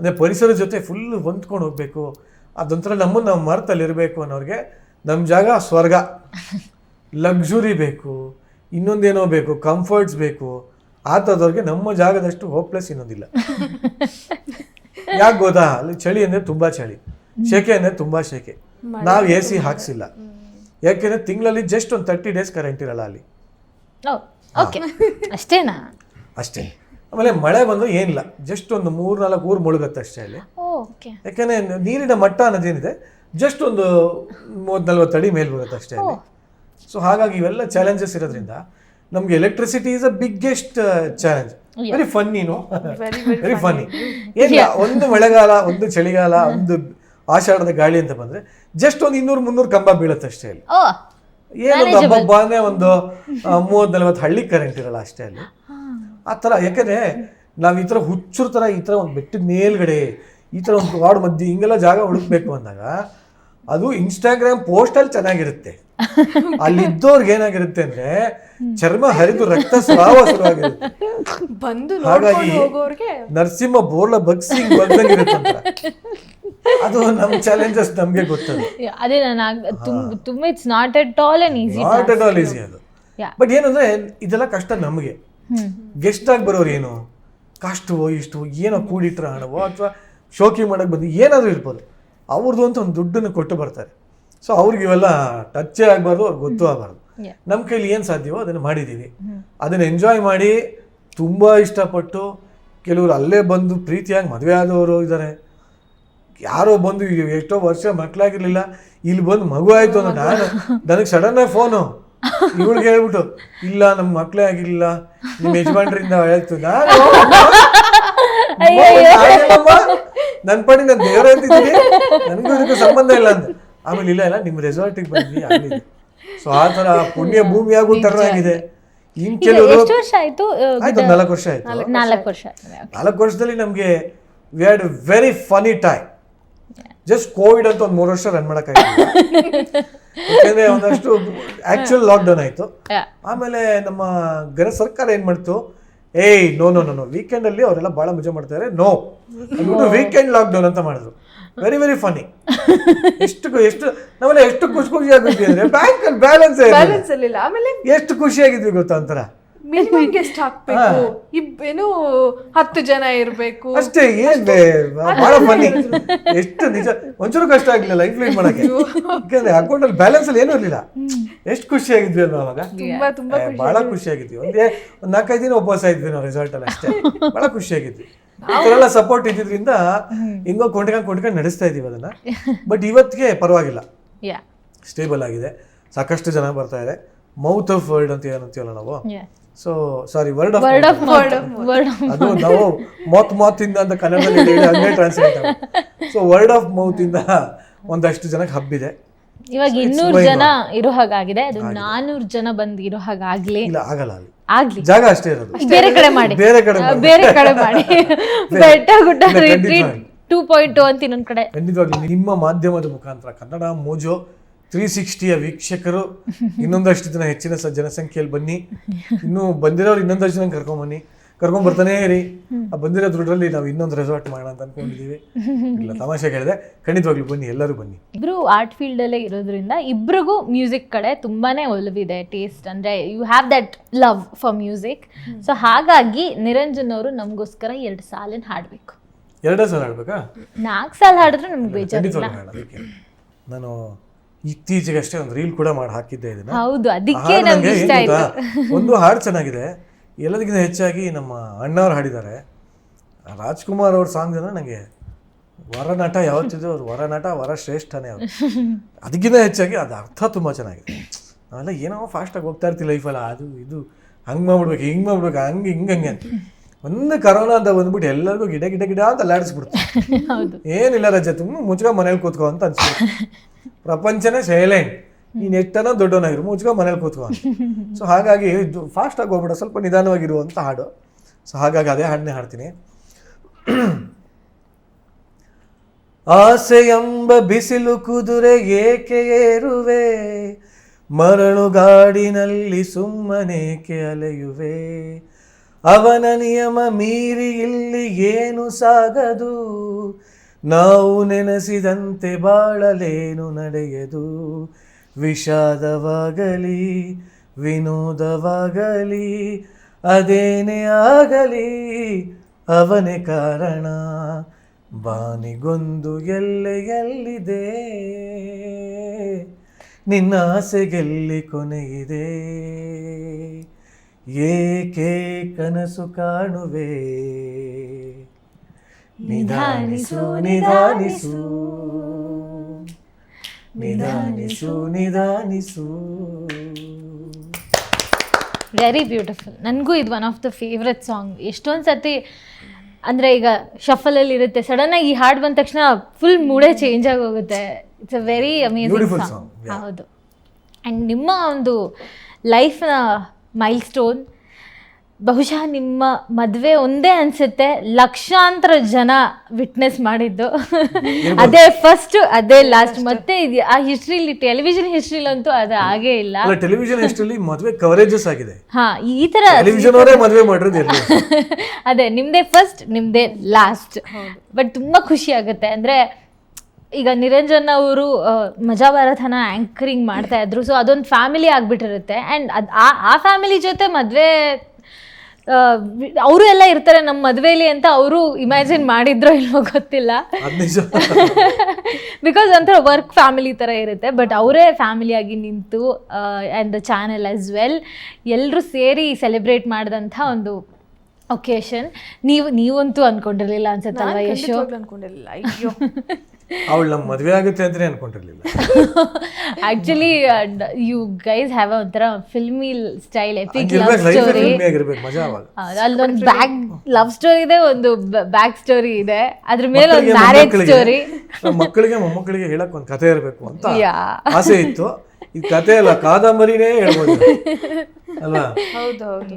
[SPEAKER 1] ಅಂದರೆ ಪರಿಸರದ ಜೊತೆ ಫುಲ್ ಹೊಂದ್ಕೊಂಡು ಹೋಗಬೇಕು. ಅದೊಂಥರ ನಮ್ಮನ್ನು ನಾವು ಮರ್ತಲ್ಲಿರಬೇಕು ಅನ್ನೋರಿಗೆ ನಮ್ಮ ಜಾಗ ಸ್ವರ್ಗ. [laughs] ಲಕ್ಸುರಿ ಬೇಕು. ಇನ್ನೊಂದೇನೋ ಬೇಕು ಕಂಫರ್ಟ್ಸ್ ಬೇಕು ಆ ಥರದವ್ರಿಗೆ ನಮ್ಮ ಜಾಗದಷ್ಟು ಹೋಪ್ಲೆಸ್ ಇನ್ನೊಂದಿಲ್ಲ. [laughs] ಯಾಕೆ ಗೊತ್ತಾ? ಅಲ್ಲಿ ಚಳಿ ಅಂದರೆ ತುಂಬ ಚಳಿ. ಶೆಕೆ ಅಂದರೆ ತುಂಬ ಶೆಕೆ. ನಾವು ಎ ಸಿ ಹಾಕ್ಸಿಲ್ಲ. ಯಾಕೆಂದರೆ ತಿಂಗಳಲ್ಲಿ ಜಸ್ಟ್ ಒಂದು ತರ್ಟಿ ಡೇಸ್ ಕರೆಂಟ್ ಇರಲ್ಲ ಅಲ್ಲಿ.
[SPEAKER 2] ಓಕೆ ಅಷ್ಟೇನಾ?
[SPEAKER 1] ಅಷ್ಟೇ. ಆಮೇಲೆ ಮಳೆ ಬಂದು ಏನಿಲ್ಲ. ಜಸ್ಟ್ ಒಂದು ಮೂರು ನಾಲ್ಕು ಊರು ಮುಳುಗತ್ತೆ ಅಷ್ಟೇ ಅಲ್ಲಿ. ಯಾಕಂದ್ರೆ ನೀರಿನ ಮಟ್ಟ ಅನ್ನೋದೇನಿದೆ? ಜಸ್ಟ್ ಒಂದು ಮೂವತ್ತು ನಲ್ವತ್ತು ಅಡಿ ಮೇಲೆ ಬರುತ್ತೆ ಅಷ್ಟೇ ಅಲ್ಲಿ. ಸೊ ಹಾಗಾಗಿ ಇವೆಲ್ಲ ಚಾಲೆಂಜಸ್ ಇರೋದ್ರಿಂದ ನಮಗೆ electricity is a biggest challenge very ಫನ್ನಿನು very funny ಏನಿಲ್ಲ ಒಂದು ಮಳೆಗಾಲ ಒಂದು ಚಳಿಗಾಲ ಒಂದು ಆಷಾಢದ ಗಾಳಿ ಅಂತ ಬಂದ್ರೆ ಜಸ್ಟ್ ಒಂದು ಇನ್ನೂರು ಮುನ್ನೂರು ಕಂಬ ಬೀಳುತ್ತೆ ಅಷ್ಟೇ ಅಲ್ಲಿ. ಏನೊಂದು ಹಬ್ಬ ಅಂದ್ರೆ ಒಂದು ಮೂವತ್ ನಲವತ್ತು ಹಳ್ಳಿ ಕರೆಂಟ್ ಇರಲ್ಲ ಅಷ್ಟೇ ಅಲ್ಲಿ. ಆ ತರ ಯಾಕಂದ್ರೆ ನಾವು ಈ ತರ ಹುಚ್ಚರ ತರ ಈ ತರ ಒಂದು ಬೆಟ್ಟದ ಮೇಲ್ಗಡೆ ಈ ತರ ಒಂದು ವಾರ್ಡ್ ಮಧ್ಯೆ ಹಿಂಗೆಲ್ಲ ಜಾಗ ಹುಡುಕ್ಬೇಕು ಅಂದಾಗ ಅದು ಇನ್ಸ್ಟಾಗ್ರಾಮ್ ಪೋಸ್ಟಲ್ಲಿ ಚೆನ್ನಾಗಿರುತ್ತೆ. [laughs] ಅಲ್ಲಿದ್ದವ್ರಿಗೆ ಏನಾಗಿರುತ್ತೆ ಅಂದ್ರೆ ಚರ್ಮ ಹರಿದು ರಕ್ತ ಸ್ರಾವ ಶುರುವಾಗಿರುತ್ತೆ.
[SPEAKER 3] ಬಂದು
[SPEAKER 1] ಹಾಗಾಗಿ
[SPEAKER 3] ಹೋಗೋರ್ಗೆ
[SPEAKER 1] ನರಸಿಂಹ ಬೋರ್ಲ ಬಗ್ಸಿ ಬಂದಂಗಿರುತ್ತೆ ಅದು ನಮ್ ಚಾಲೆಂಜಸ್ ನಮ್ಗೆ ಗೊತ್ತದು.
[SPEAKER 2] ಅದೇ ನಾನು ತುಂಬ it's not at all an easy
[SPEAKER 1] not at all easy ಅದು. ಬಟ್ ಏನಂದ್ರೆ ಇದೆಲ್ಲ ಕಷ್ಟ ನಮಗೆ. ಗೆಸ್ಟ್ ಆಗಿ ಬರೋರು ಏನು? ಕಷ್ಟವೋ ಇಷ್ಟು ಏನೋ ಕೂಡಿಟ್ರ ಹಣವೋ ಅಥವಾ ಶೋಕಿ ಮಾಡಕ್ ಬಂದು ಏನಾದರೂ ಇರ್ಬೋದು. ಅವ್ರದ್ದು ಅಂತ ಒಂದು ದುಡ್ಡನ್ನು ಕೊಟ್ಟು ಬರ್ತಾರೆ. ಸೊ ಅವ್ರಿಗೆ ಇವೆಲ್ಲ ಟಚ್ಚೇ ಆಗಬಾರ್ದು ಅವ್ರಿಗೆ ಗೊತ್ತು ಆಗಬಾರ್ದು. ನಮ್ಮ ಕೈಲಿ ಏನು ಸಾಧ್ಯವೋ ಅದನ್ನು ಮಾಡಿದ್ದೀವಿ ಅದನ್ನು ಎಂಜಾಯ್ ಮಾಡಿ ತುಂಬ ಇಷ್ಟಪಟ್ಟು ಕೆಲವರು ಅಲ್ಲೇ ಬಂದು ಪ್ರೀತಿಯಾಗಿ ಮದುವೆ ಆದವರು ಇದ್ದಾರೆ ಯಾರೋ ಬಂದು ಎಷ್ಟೋ ವರ್ಷ ಮಕ್ಕಳಾಗಿರ್ಲಿಲ್ಲ ಇಲ್ಲಿ ಬಂದು ಮಗು ಆಯಿತು ಅಂತ ನಾನು ನನಗೆ ಸಡನ್ ಆಗಿ ಫೋನು ಇವಳಿಗೆ ಹೇಳ್ಬಿಟ್ಟು ಇಲ್ಲ ನಮ್ಮ ಮಕ್ಕಳೇ ಆಗಿರಲಿಲ್ಲ ನಿಮ್ಮ ಯಜಮಾನ್ರಿಂದ ಹೇಳ್ತು ನಾನು ನನ್ನ ಪಡಿ ನಾನು ದೇವರ ಅಂತಿದ್ದೀನಿ. ನನಗೂ ಇದಕ್ಕೆ ಸಂಬಂಧ ಇಲ್ಲ ಅಂತ ಆಮೇಲೆ ಇಲ್ಲ ಇಲ್ಲ ನಿಮ್ಮ ರೆಸಾರ್ಟಿಗೆ ಬಂದ್ವಿ ಸೊ ಆ ಥರ ಪುಣ್ಯ ಭೂಮಿಯಾಗೂ ಆಗೋ ಥರ ಆಗಿದೆ. ಇನ್ ಕೆಲವರು
[SPEAKER 2] ಎಷ್ಟು ವರ್ಷ ಆಯ್ತು
[SPEAKER 1] ಆಯ್ತು ಒಂದು ನಾಲ್ಕು ವರ್ಷ ಆಯ್ತು.
[SPEAKER 2] ನಾಲ್ಕು ವರ್ಷ
[SPEAKER 1] ನಾಲ್ಕು ವರ್ಷದಲ್ಲಿ ನಮಗೆ we had very funny time just Covid ಅಂತ ಒಂದು ಮೂರು ವರ್ಷ ರನ್ ಮಾಡೋಕ್ಕಾಗಿಲ್ಲ ಯಾಕಂದ್ರೆ ಒಂದಷ್ಟು ಆಕ್ಚುಯಲ್ ಲಾಕ್ಡೌನ್ ಆಯಿತು. ಆಮೇಲೆ ನಮ್ಮ ಗರ ಸರ್ಕಾರ ಏನು ಮಾಡ್ತು? ಏಯ್ no no no no weekend ಅಲ್ಲಿ ಅವರೆಲ್ಲ ಭಾಳ ಮಜಾ ಮಾಡ್ತಾರೆ. ನೋ ವೀಕೆಂಡ್ ಲಾಕ್ಡೌನ್ ಅಂತ ಮಾಡಿದ್ರು. ವೆರಿ ವೆರಿ ಫನಿ ಎಷ್ಟು ಎಷ್ಟು ನಾವೆಲ್ಲ ಎಷ್ಟು ಖುಷಿ ಖುಷಿಯಾಗಿದ್ವಿ ಅಂದ್ರೆ ಬ್ಯಾಂಕ್ ಅಲ್ಲಿ ಬ್ಯಾಲೆನ್ಸ್
[SPEAKER 3] ಬ್ಯಾಲೆನ್ಸ್ ಇರಲಿಲ್ಲ ಆಮೇಲೆ
[SPEAKER 1] ಎಷ್ಟು ಖುಷಿಯಾಗಿದ್ವಿ ಗೊತ್ತಾ ಒಂಥರ?
[SPEAKER 3] ಮಿನಿಮಮ್ ಗೆಸ್ಟ್ ಹಾಕ್ಬೇಕು? ಇಬ್ಬೇನು ಹತ್ತು ಜನ ಇರ್ಬೇಕು.
[SPEAKER 1] ಅಷ್ಟೇ ಏನ್ ಬಹಳ ಫನಿ ಎಷ್ಟು ನಿಜ ಒಂಚೂರು ಕಷ್ಟ ಆಗ್ಲಿಲ್ಲ ಲೈಫ್ ಲೀಡ್ ಮಾಡಕ್ಕೆ. ಯಾಕಂದ್ರೆ ಅಕೌಂಟ್ ಅಲ್ಲಿ ಬ್ಯಾಲೆನ್ಸ್ ಅಲ್ಲಿ ಏನೂ ಇರಲಿಲ್ಲ. ಎಷ್ಟು ಖುಷಿಯಾಗಿದ್ವಿ ಅಲ್ವಾ ಅವಾಗ?
[SPEAKER 3] ತುಂಬಾ ತುಂಬಾ
[SPEAKER 1] ಬಹಳ ಖುಷಿ ಆಗಿದ್ವಿ. ಒಂದೇ ಒಂದ್ ನಾಲ್ಕೈದು ದಿನ ಉಪವಾಸ ಇದ್ವಿ ನಾವು ರಿಸಲ್ಟ್ ಅಲ್ಲಿ ಅಷ್ಟೇ. ಬಹಳ ಖುಷಿಯಾಗಿದ್ವಿ ಎಲ್ಲ ಸಪೋರ್ಟ್ ಇದ್ದಿದ್ರಿಂದ ಹಿಂಗೋ ಕೊಂಡ್ಕೊಂಡು ಕೊಂಡ್ಕೊಂಡು ನಡೆಸ್ತಾ ಇದೀವಿ ಅದನ್ನ. ಬಟ್ ಇವತ್ತಿಗೆ ಪರವಾಗಿಲ್ಲ. ಸ್ಟೇಬಲ್ ಆಗಿದೆ. ಸಾಕಷ್ಟು ಜನ ಬರ್ತಾ ಇದೆ. ಮೌತ್ ಆಫ್ ವರ್ಡ್ ಅಂತ ಏನಂತೀವಲ್ಲ ನಾವು? So sorry word of
[SPEAKER 2] word
[SPEAKER 1] ಅದು ನಾವು ಮೌತ್ ಮೌತ್ ಇಂದ ಅಂತ ಕನ್ನಡದಲ್ಲಿ ಹಂಗೆ translate so word of mouth ಇಂದ ಒಂದಷ್ಟು ಜನಕ್ಕೆ ಹಬ್ಬಿದೆ.
[SPEAKER 2] ಇವಾಗ ಇನ್ನೂರು ಜನ ಇರೋ ಹಾಗಾಗಿದೆ. ಅದು ನಾನೂರು ಜನ ಬಂದಿರೋ ಇರೋ ಹಾಗಾಗ್ಲಿ.
[SPEAKER 1] ಇಲ್ಲ ಆಗಲ್ಲ ಅಲ್ಲಿ.
[SPEAKER 2] ಆಗ್ಲಿ.
[SPEAKER 1] ಜಾಗ ಅಷ್ಟೇ ಇರೋದು.
[SPEAKER 2] ಬೇರೆ ಕಡೆ ಮಾಡಿ.
[SPEAKER 1] ಬೇರೆ ಕಡೆ
[SPEAKER 2] ಆ, ಬೇರೆ ಕಡೆ ಮಾಡಿ. [laughs] ಬೆಟ್ಟ ಗುಡ್ಡ
[SPEAKER 1] ಇಲ್ಲ,
[SPEAKER 2] ರಿಟ್ರೀಟ್
[SPEAKER 1] ಖಂಡಿತವಾಗಿ.
[SPEAKER 2] ಟೂ ಪಾಯಿಂಟ್ ಟು ಅಂತ ಇನ್ನೊಂದ್ ಕಡೆ.
[SPEAKER 1] ಖಂಡಿತವಾಗ್ಲೂ ನಿಮ್ಮ ಮಾಧ್ಯಮದ ಮುಖಾಂತರ ಕನ್ನಡ ಮೋಜೋ ತ್ರೀ ಸಿಕ್ಸ್ಟಿಯ ವೀಕ್ಷಕರು [laughs] ಇನ್ನೊಂದಷ್ಟು ದಿನ ಹೆಚ್ಚಿನ ಸ ಜನಸಂಖ್ಯೆಯಲ್ಲಿ ಬನ್ನಿ. ಇನ್ನೂ ಬಂದಿರೋರು ಇನ್ನೊಂದಷ್ಟು ಜನ ಕರ್ಕೊಂಬನ್ನಿ ಕರ್ಕೊಂಡ್ ಬರ್ತಾನೆ ಇರಿ ಆ ಬಂದಿರೋ ದುಡ್ಡಲ್ಲಿ ನಾವು ಇನ್ನೊಂದು ರೆಸಾರ್ಟ್ ಮಾಡೋಣ ಅಂತ ಅನ್ಕೊಂಡಿದೀವಿ. ಇಲ್ಲ ತಮಾಷೆ ಕೇಳಿದೆ ಖಂಡಿತವಾಗ್ಲೂ ಬನ್ನಿ ಎಲ್ಲರೂ ಬನ್ನಿ.
[SPEAKER 2] ಇಬ್ರು ಆರ್ಟ್ ಫೀಲ್ಡ್ ಅಲ್ಲೇ ಇರೋದ್ರಿಂದ ಇಬ್ರಿಗೂ ಮ್ಯೂಸಿಕ್ ಕಡೆ ತುಂಬಾನೇ ಒಲವಿದೆ ಟೇಸ್ಟ್ ಅಂದ್ರೆ you have that love for music so ಹಾಗಾಗಿ ನಿರಂಜನ್ ಅವರು ನಮಗೋಸ್ಕರ ಎರಡು ಸಾಲಿನ ಹಾಡ್ಬೇಕು.
[SPEAKER 1] ಎರಡೇ ಸಲ ಹಾಡ್ಬೇಕಾ?
[SPEAKER 2] ನಾಲ್ಕು ಸಾಲ ಹಾಡಿದ್ರೆ ನಮ್ಗೆ ಬೇಜಾರಿಲ್ಲ.
[SPEAKER 1] ನಾನು ಇತ್ತೀಚೆಗೆ ಅಷ್ಟೇ ಒಂದು ರೀಲ್ ಕೂಡ ಮಾಡಿ ಹಾಕಿದ್ದೆ ಇದನ್ನ.
[SPEAKER 2] ಹೌದು ಅದಕ್ಕೆ ನಮ್ಗೆ ಇಷ್ಟ ಆಯ್ತು.
[SPEAKER 1] ಒಂದು ಹಾಡು ಚೆನ್ನಾಗಿದೆ ಎಲ್ಲದಕ್ಕಿಂತ ಹೆಚ್ಚಾಗಿ ನಮ್ಮ ಅಣ್ಣವ್ರು ಹಾಡಿದ್ದಾರೆ. ರಾಜ್ಕುಮಾರ್ ಅವ್ರ ಸಾಂಗ್ ಅಂದ್ರೆ ನನಗೆ ವರನಟ ಯಾವತ್ತಿದ್ರು ಅವ್ರು ವರನಟ ವರ ಶ್ರೇಷ್ಠನೇ ಅವರು ಅದಕ್ಕಿಂತ ಹೆಚ್ಚಾಗಿ ಅದು ಅರ್ಥ ತುಂಬ ಚೆನ್ನಾಗಿದೆ. ನಾವೆಲ್ಲ ಏನೋ ಫಾಸ್ಟಾಗಿ ಹೋಗ್ತಾ ಇರ್ತೀವಿ ಲೈಫಲ್ಲ ಅದು ಇದು ಹಂಗೆ ಮಾಡ್ಬಿಡ್ಬೇಕು ಹಿಂಗೆ ಮಾಡ್ಬೇಕು ಹಂಗೆ ಹಿಂಗೆ ಹಂಗೆ ಅಂತ. ಒಂದು ಕರೋನಾ ಅಂತ ಬಂದ್ಬಿಟ್ಟು ಎಲ್ಲರಿಗೂ ಗಿಡ ಗಿಡ ಗಿಡ ಅಂತ ಅಲ್ಲಾಡಿಸ್ಬಿಡ್ತು.
[SPEAKER 2] ಹೌದು.
[SPEAKER 1] ಏನಿಲ್ಲ ರಜೆ ತುಂಬ ಮುಚ್ಕ ಮನೇಲಿ ಕೂತ್ಕೋ ಅಂತ ಅನ್ಸುತ್ತೆ ಪ್ರಪಂಚನೇ ಸೈಲೆಂಟ್ ನೀನು ಎಷ್ಟನ ದೊಡ್ಡವನಾಗಿರು, ಮುಚ್ಕೊ ಮನೇಲಿ ಕೂತ್ಕೊ ಸೊ ಹಾಗಾಗಿ ಫಾಸ್ಟ್ ಆಗಿ ಹೋಗ್ಬಿಡ, ಸ್ವಲ್ಪ ನಿಧಾನವಾಗಿರುವಂಥ ಹಾಡು. ಸೊ ಹಾಗಾಗಿ ಅದೇ ಹಾಡನ್ನೇ ಹಾಡ್ತೀನಿ. ಆಸೆ ಎಂಬ ಬಿಸಿಲು ಕುದುರೆ ಏಕೆ ಏರುವೆ? ಮರಳುಗಾಡಿನಲ್ಲಿ ಸುಮ್ಮನೇಕೆ ಅಲೆಯುವೆ? ಅವನ ನಿಯಮ ಮೀರಿ ಇಲ್ಲಿ ಏನು ಸಾಗದು? ನಾವು ನೆನೆಸಿದಂತೆ ಬಾಳಲೇನು ನಡೆಯದು? ವಿಷಾದವಾಗಲಿ, ವಿನೋದವಾಗಲಿ, ಅದೇನೇ ಆಗಲಿ, ಅವನೇ ಕಾರಣ. ಬಾನಿಗೊಂದು ಎಲ್ಲೆ ಎಲ್ಲಿದೆ ನಿನ್ನ ಆಸೆಗೆಲ್ಲಿ ಕೊನೆಯಿದೆ. ಏಕೆ ಕನಸು ಕಾಣುವೆ? ನಿಧಾನಿಸು ನಿಧಾನಿಸು. ನಿಧಾನಿಸು ನಿಧಾನಿಸು.
[SPEAKER 2] ವೆರಿ ಬ್ಯೂಟಿಫುಲ್ ನನಗೂ ಇದು one of the favourite song ಎಷ್ಟೊಂದು ಸರ್ತಿ ಅಂದರೆ ಈಗ ಶಫಲಲ್ಲಿ ಇರುತ್ತೆ. ಸಡನ್ನಾಗಿ ಈ ಹಾಡು ಬಂದ ತಕ್ಷಣ ಫುಲ್ ಮೂಡೇ ಚೇಂಜ್ ಆಗಿ ಹೋಗುತ್ತೆ it's a very amazing song ಹೌದು. ಆ್ಯಂಡ್ ನಿಮ್ಮ ಒಂದು ಲೈಫ್ನ ಮೈಲ್ ಸ್ಟೋನ್ ಬಹುಶಃ ನಿಮ್ಮ ಮದುವೆ ಒಂದೇ ಅನ್ಸುತ್ತೆ ಲಕ್ಷಾಂತರ ಜನ ವಿಟ್ನೆಸ್ ಮಾಡಿದ್ದು. ಅದೇ ಫಸ್ಟ್ ಅದೇ ಲಾಸ್ಟ್ ಮತ್ತೆ ಇದು ಆ ಹಿಸ್ಟ್ರಿಲಿ ಟೆಲಿವಿಷನ್ ಹಿಸ್ಟ್ರಿಲಂತೂ ಅದು ಆಗೇ ಇಲ್ಲ.
[SPEAKER 1] ಅಲ್ಲ ಟೆಲಿವಿಷನ್ ಹಿಸ್ಟ್ರಿಲಿ ಮದುವೆ ಕವರೇಜಸ್ ಆಗಿದೆ.
[SPEAKER 2] ಹಾ ಈ ತರ
[SPEAKER 1] ಟೆಲಿವಿಷನ್ ಅವರೇ ಮದುವೆ ಮಾಡಿರೋದು ಇರಲಿ
[SPEAKER 2] ಅದೇ ನಿಮ್ದೇ ಫಸ್ಟ್ ನಿಮ್ದೇ ಲಾಸ್ಟ್ ಬಟ್ ತುಂಬಾ ಖುಷಿ ಆಗುತ್ತೆ. ಅಂದ್ರೆ ಈಗ ನಿರಂಜನ್ ಅವರು ಮಜಾ ಭಾರತನ ಆಂಕರಿಂಗ್ ಮಾಡ್ತಾ ಇದ್ರು. ಸೊ ಅದೊಂದು ಫ್ಯಾಮಿಲಿ ಆಗ್ಬಿಟ್ಟಿರುತ್ತೆ. ಆ್ಯಂಡ್ ಅದು ಆ ಆ ಫ್ಯಾಮಿಲಿ ಜೊತೆ ಮದುವೆ ಅವರು ಎಲ್ಲ ಇರ್ತಾರೆ ನಮ್ಮ ಮದುವೆಯಲ್ಲಿ ಅಂತ ಅವರು ಇಮ್ಯಾಜಿನ್ ಮಾಡಿದ್ರೋ ಇಲ್ವೋ ಗೊತ್ತಿಲ್ಲ. ಬಿಕಾಸ್ [laughs] ಒಂಥರ ವರ್ಕ್ ಫ್ಯಾಮಿಲಿ ಥರ ಇರುತ್ತೆ ಬಟ್ ಅವರೇ ಫ್ಯಾಮಿಲಿಯಾಗಿ ನಿಂತು and the channel as well ಎಲ್ಲರೂ ಸೇರಿ ಸೆಲೆಬ್ರೇಟ್ ಮಾಡಿದಂಥ ಒಂದು ಒಕೇಶನ್ ನೀವು ನೀವಂತೂ ಅನ್ಕೊಂಡಿರಲಿಲ್ಲ ಅನ್ಸುತ್ತಲ್ವಾ ಯಶು?
[SPEAKER 3] ಅನ್ಕೊಂಡಿರಲಿಲ್ಲ ಅನ್ಕೊಂಡಿರ್ಲಿಲ್ಲ. ಅಯ್ಯೋ. [laughs]
[SPEAKER 1] ಅವಳು ನಮ್ಮ ಮದುವೆ ಆಗುತ್ತೆ ಅಂತ ಅನ್ಕೊಂಡಿರ್ಲಿಲ್ಲ.
[SPEAKER 2] ಆಕ್ಚುಲಿ ಯು ಗೈಸ್ ಹ್ಯಾವ್ ಒಂಥರ filmy style epic love story
[SPEAKER 1] ಆಗಿರಬೇಕು ಮಜಾ ಅವಾಗ.
[SPEAKER 2] ಅಲ್ಲೊಂದು ಬ್ಯಾಕ್ ಲವ್ ಸ್ಟೋರಿ ಇದೆ ಒಂದು ಬ್ಯಾಕ್ ಸ್ಟೋರಿ ಇದೆ. ಅದ್ರ ಮೇಲೆ ಒಂದು ಮ್ಯಾರೇಜ್ ಸ್ಟೋರಿ
[SPEAKER 1] ನಮ್ಮ ಮಕ್ಕಳಿಗೆ ಮೊಮ್ಮಕ್ಕಳಿಗೆ ಹೇಳಕ್ ಒಂದು ಕಥೆ ಇರಬೇಕು ಅಂತ
[SPEAKER 2] ಯಾ
[SPEAKER 1] ಆಸೆ ಇತ್ತು. ಈ ಕಥೆ ಅಲ್ಲ ಕಾದಂಬರಿನೇ ಹೇಳ್ಬೋದು. ಅಲ್ಲ
[SPEAKER 3] ಹೌದು ಹೌದು.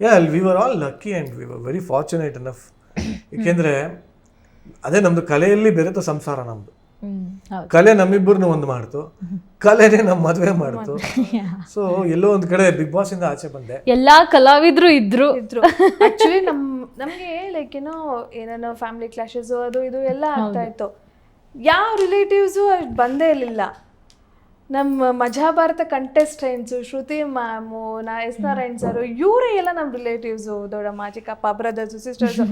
[SPEAKER 1] Yeah we were all lucky and we were very fortunate enough ಏಕೆಂದರೆ ಅದೇ ನಮ್ದು ಕಲೆಯಲ್ಲಿ ಬೆರೆತು ಸಂಸಾರ ನಮ್ದು.
[SPEAKER 2] ಹ್ಮ್ ಹೌದು.
[SPEAKER 1] ಕಲೆ ನಮ್ಮಿಬ್ಬರನ್ನ ಒಂದು ಮಾಡ್ತು. ಕಲೆನೇ ನಮ್ಮ ಮದುವೆ ಮಾಡ್ತು. ಸೊ ಎಲ್ಲೋ ಒಂದ್ ಕಡೆ ಬಿಗ್ ಬಾಸ್ ಇಂದ ಆಚೆ ಬಂದೆ.
[SPEAKER 2] ಎಲ್ಲಾ ಕಲಾವಿದ್ರು ಇದ್ರು.
[SPEAKER 3] ಇದ್ರು. ಆಕ್ಚುಲಿ ನಮ್ ನಮ್ಗೆ ಲೈಕ್ ಏನೋ ಏನೇನೋ ಫ್ಯಾಮಿಲಿ ಕ್ಲಾಶಸ್ ಅದು ಇದು ಎಲ್ಲ ಆಗ್ತಾ ಇತ್ತು. ಯಾವ ರಿಲೇಟಿವ್ಸು ಅಷ್ಟು ಬಂದೇ ಇರಲಿಲ್ಲ. ನಮ್ಮ ಮಜಾ ಭಾರತ ಕಂಟೆಸ್ಟೆಂಟ್ಸು ಶ್ರುತಿ ಮ್ಯಾಮು ನಾ ಎಸ್ ನಾರಾಯಣ್ ಸರ್ ಇವರೇ ಎಲ್ಲ ನಮ್ಮ ರಿಲೇಟಿವ್ಸು ದೊಡ್ಡಮ್ಮ ಚಿಕ್ಕಪ್ಪ ಬ್ರದರ್ಸು ಸಿಸ್ಟರ್ಸು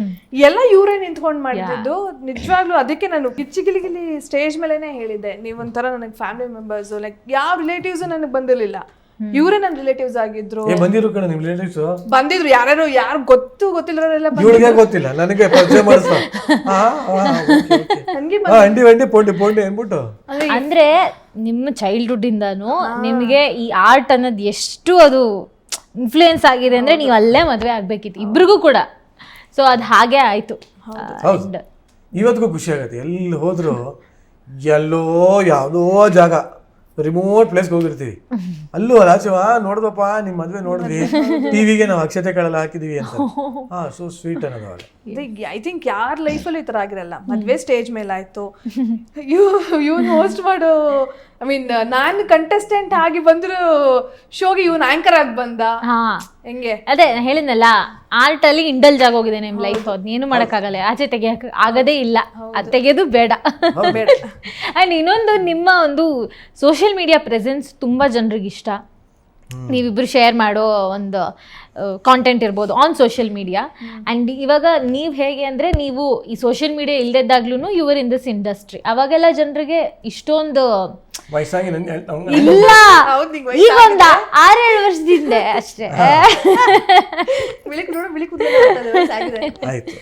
[SPEAKER 3] ಎಲ್ಲ ಇವರೇ ನಿಂತ್ಕೊಂಡು ಮಾಡಿದ್ದು ನಿಜವಾಗ್ಲೂ ಅದಕ್ಕೆ ನಾನು ಕಿಚ್ಚಿಗಿಲಿಗಿಲಿ ಸ್ಟೇಜ್ ಮೇಲೆನೆ ಹೇಳಿದ್ದೆ. ನೀವೊಂಥರ ನನಗೆ ಫ್ಯಾಮಿಲಿ ಮೆಂಬರ್ಸು ಲೈಕ್ ಯಾವ ರಿಲೇಟಿವ್ಸು ನನಗೆ ಬಂದಿರಲಿಲ್ಲ. ಇವರೇ ನನ್ನ ರಿಲೇಟಿವ್ಸ್ ಆಗಿದ್ರು.
[SPEAKER 1] ಏ ಬಂದಿರು ಕಣ ನಿಮ್ ರಿಲೇಟಿವ್ಸ್
[SPEAKER 3] ಬಂದಿದ್ರು. ಯಾರು ಯಾರು ಗೊತ್ತು ಗೊತ್ತಿಲ್ಲ
[SPEAKER 1] ಇವಳಿಗೆ ಗೊತ್ತಿಲ್ಲ. ನನಗೆ ಪರಿಚಯ ಮಾಡಿಸ್ತ. ಹಾ, ಅಂಡಿ ವಂಡಿ ಪೋಂಡಿ ಪೋಂಡಿ ಅಂದ್ಬಿಟ್ಟು.
[SPEAKER 2] ಅಂದ್ರೆ ನಿಮ್ಮ ಚೈಲ್ಡ್ಹುಡ್ ಇಂದಾನು ನಿಮಗೆ ಈ ಆರ್ಟ್ ಅನ್ನೋದು ಎಷ್ಟು ಅದು ಇನ್ಫ್ಲೂಯೆನ್ಸ್ ಆಗಿದೆ ಅಂದ್ರೆ ನೀವು ಅಲ್ಲೇ ಮದ್ವೆ ಆಗ್ಬೇಕಿತ್ತು. ಇಬ್ರಿಗೂ ಕೂಡ. ಸೊ ಅದು ಹಾಗೆ ಆಯ್ತು.
[SPEAKER 1] ಹೌದು. ಇವತ್ತಿಗೂ ಖುಷಿ ಆಗತ್ತೆ. ಎಲ್ಲಿ ಹೋದ್ರು ಎಲ್ಲೋ ಯಾವುದೋ ಜಾಗ ರಿಮೋಟ್ ಪ್ಲೇಸ್ಗೆ ಹೋಗಿರ್ತೀವಿ. ಅಲ್ಲೂ ರಾಜವ ನೋಡ್ದಪ್ಪ ನಿಮ್ ಮದ್ವೆ ನೋಡಿದ್ವಿ. ಟಿವಿಗೆ ನಾವು ಅಕ್ಷತೆ ಕಳೆಲ್ಲ ಹಾಕಿದೀವಿ ಅಂತ. ಹಾ ಸೊ ಸ್ವೀಟ್ ಅನ್ನೋದು
[SPEAKER 3] ಐ ಥಿಂಕ್ ಯಾರ ಲೈಫಲ್ಲೂ ಈ ಥರ ಆಗಿರಲ್ಲ. ಮದ್ವೆ ಸ್ಟೇಜ್ ಮೇಲೆ ಆಯ್ತು. ಇವ್ ಇವ್ನು ಹೋಸ್ಟ್ ಮಾಡು ಐ ಮೀನ್ ನಾನು ಕಂಟೆಸ್ಟೆಂಟ್ ಆಗಿ ಬಂದ್ರು ಶೋಗೆ ಇವ್ನು ಆಂಕರ್ ಆಗಿ ಬಂದ.
[SPEAKER 2] ಹಾ.
[SPEAKER 3] ಹೆಂಗೆ?
[SPEAKER 2] ಅದೇ ಹೇಳಿದ್ನಲ್ಲ ಆರ್ಟ್ ಅಲ್ಲಿ ಇಂಡಲ್ಜ್ ಆಗೋಗಿದೆ ನಿಮ್ ಲೈಫ್ ಅದ್ನೇನು ಮಾಡಕ್ಕಾಗಲ್ಲ ಆಚೆ ತೆಗಿಯಕ್ ಆಗದೇ ಇಲ್ಲ. ಅದ್ ತೆಗೆಯೋದು ಬೇಡ.
[SPEAKER 3] ಬೇಡ. [laughs]
[SPEAKER 2] ಅಂಡ್ ಇನ್ನೊಂದು ನಿಮ್ಮ ಒಂದು ಸೋಷಿಯಲ್ ಮೀಡಿಯಾ ಪ್ರೆಸೆನ್ಸ್ ತುಂಬಾ ಜನರಿಗೆ ಇಷ್ಟ. ನೀವಿಬ್ರು ಶೇರ್ ಮಾಡೋ ಒಂದು ಕಾಂಟೆಂಟ್ ಇರ್ಬೋದು ಆನ್ ಸೋಷಿಯಲ್ ಮೀಡಿಯಾ ಆ್ಯಂಡ್ ಇವಾಗ ನೀವು ಹೇಗೆ ಅಂದರೆ ನೀವು ಈ ಸೋಷಿಯಲ್ ಮೀಡಿಯಾ ಇಲ್ದಿದ್ದಾಗ್ಲೂ ಯುವರ್ ಇನ್ ದಿಸ್ ಇಂಡಸ್ಟ್ರಿ ಅವಾಗೆಲ್ಲ ಜನರಿಗೆ ಇಷ್ಟೊಂದು ಇಲ್ಲ. ಈಗ ಒಂದ ಆರೇಳು ವರ್ಷದಿಂದ ಅಷ್ಟೇ. [laughs]
[SPEAKER 1] ಆಯ್ತು.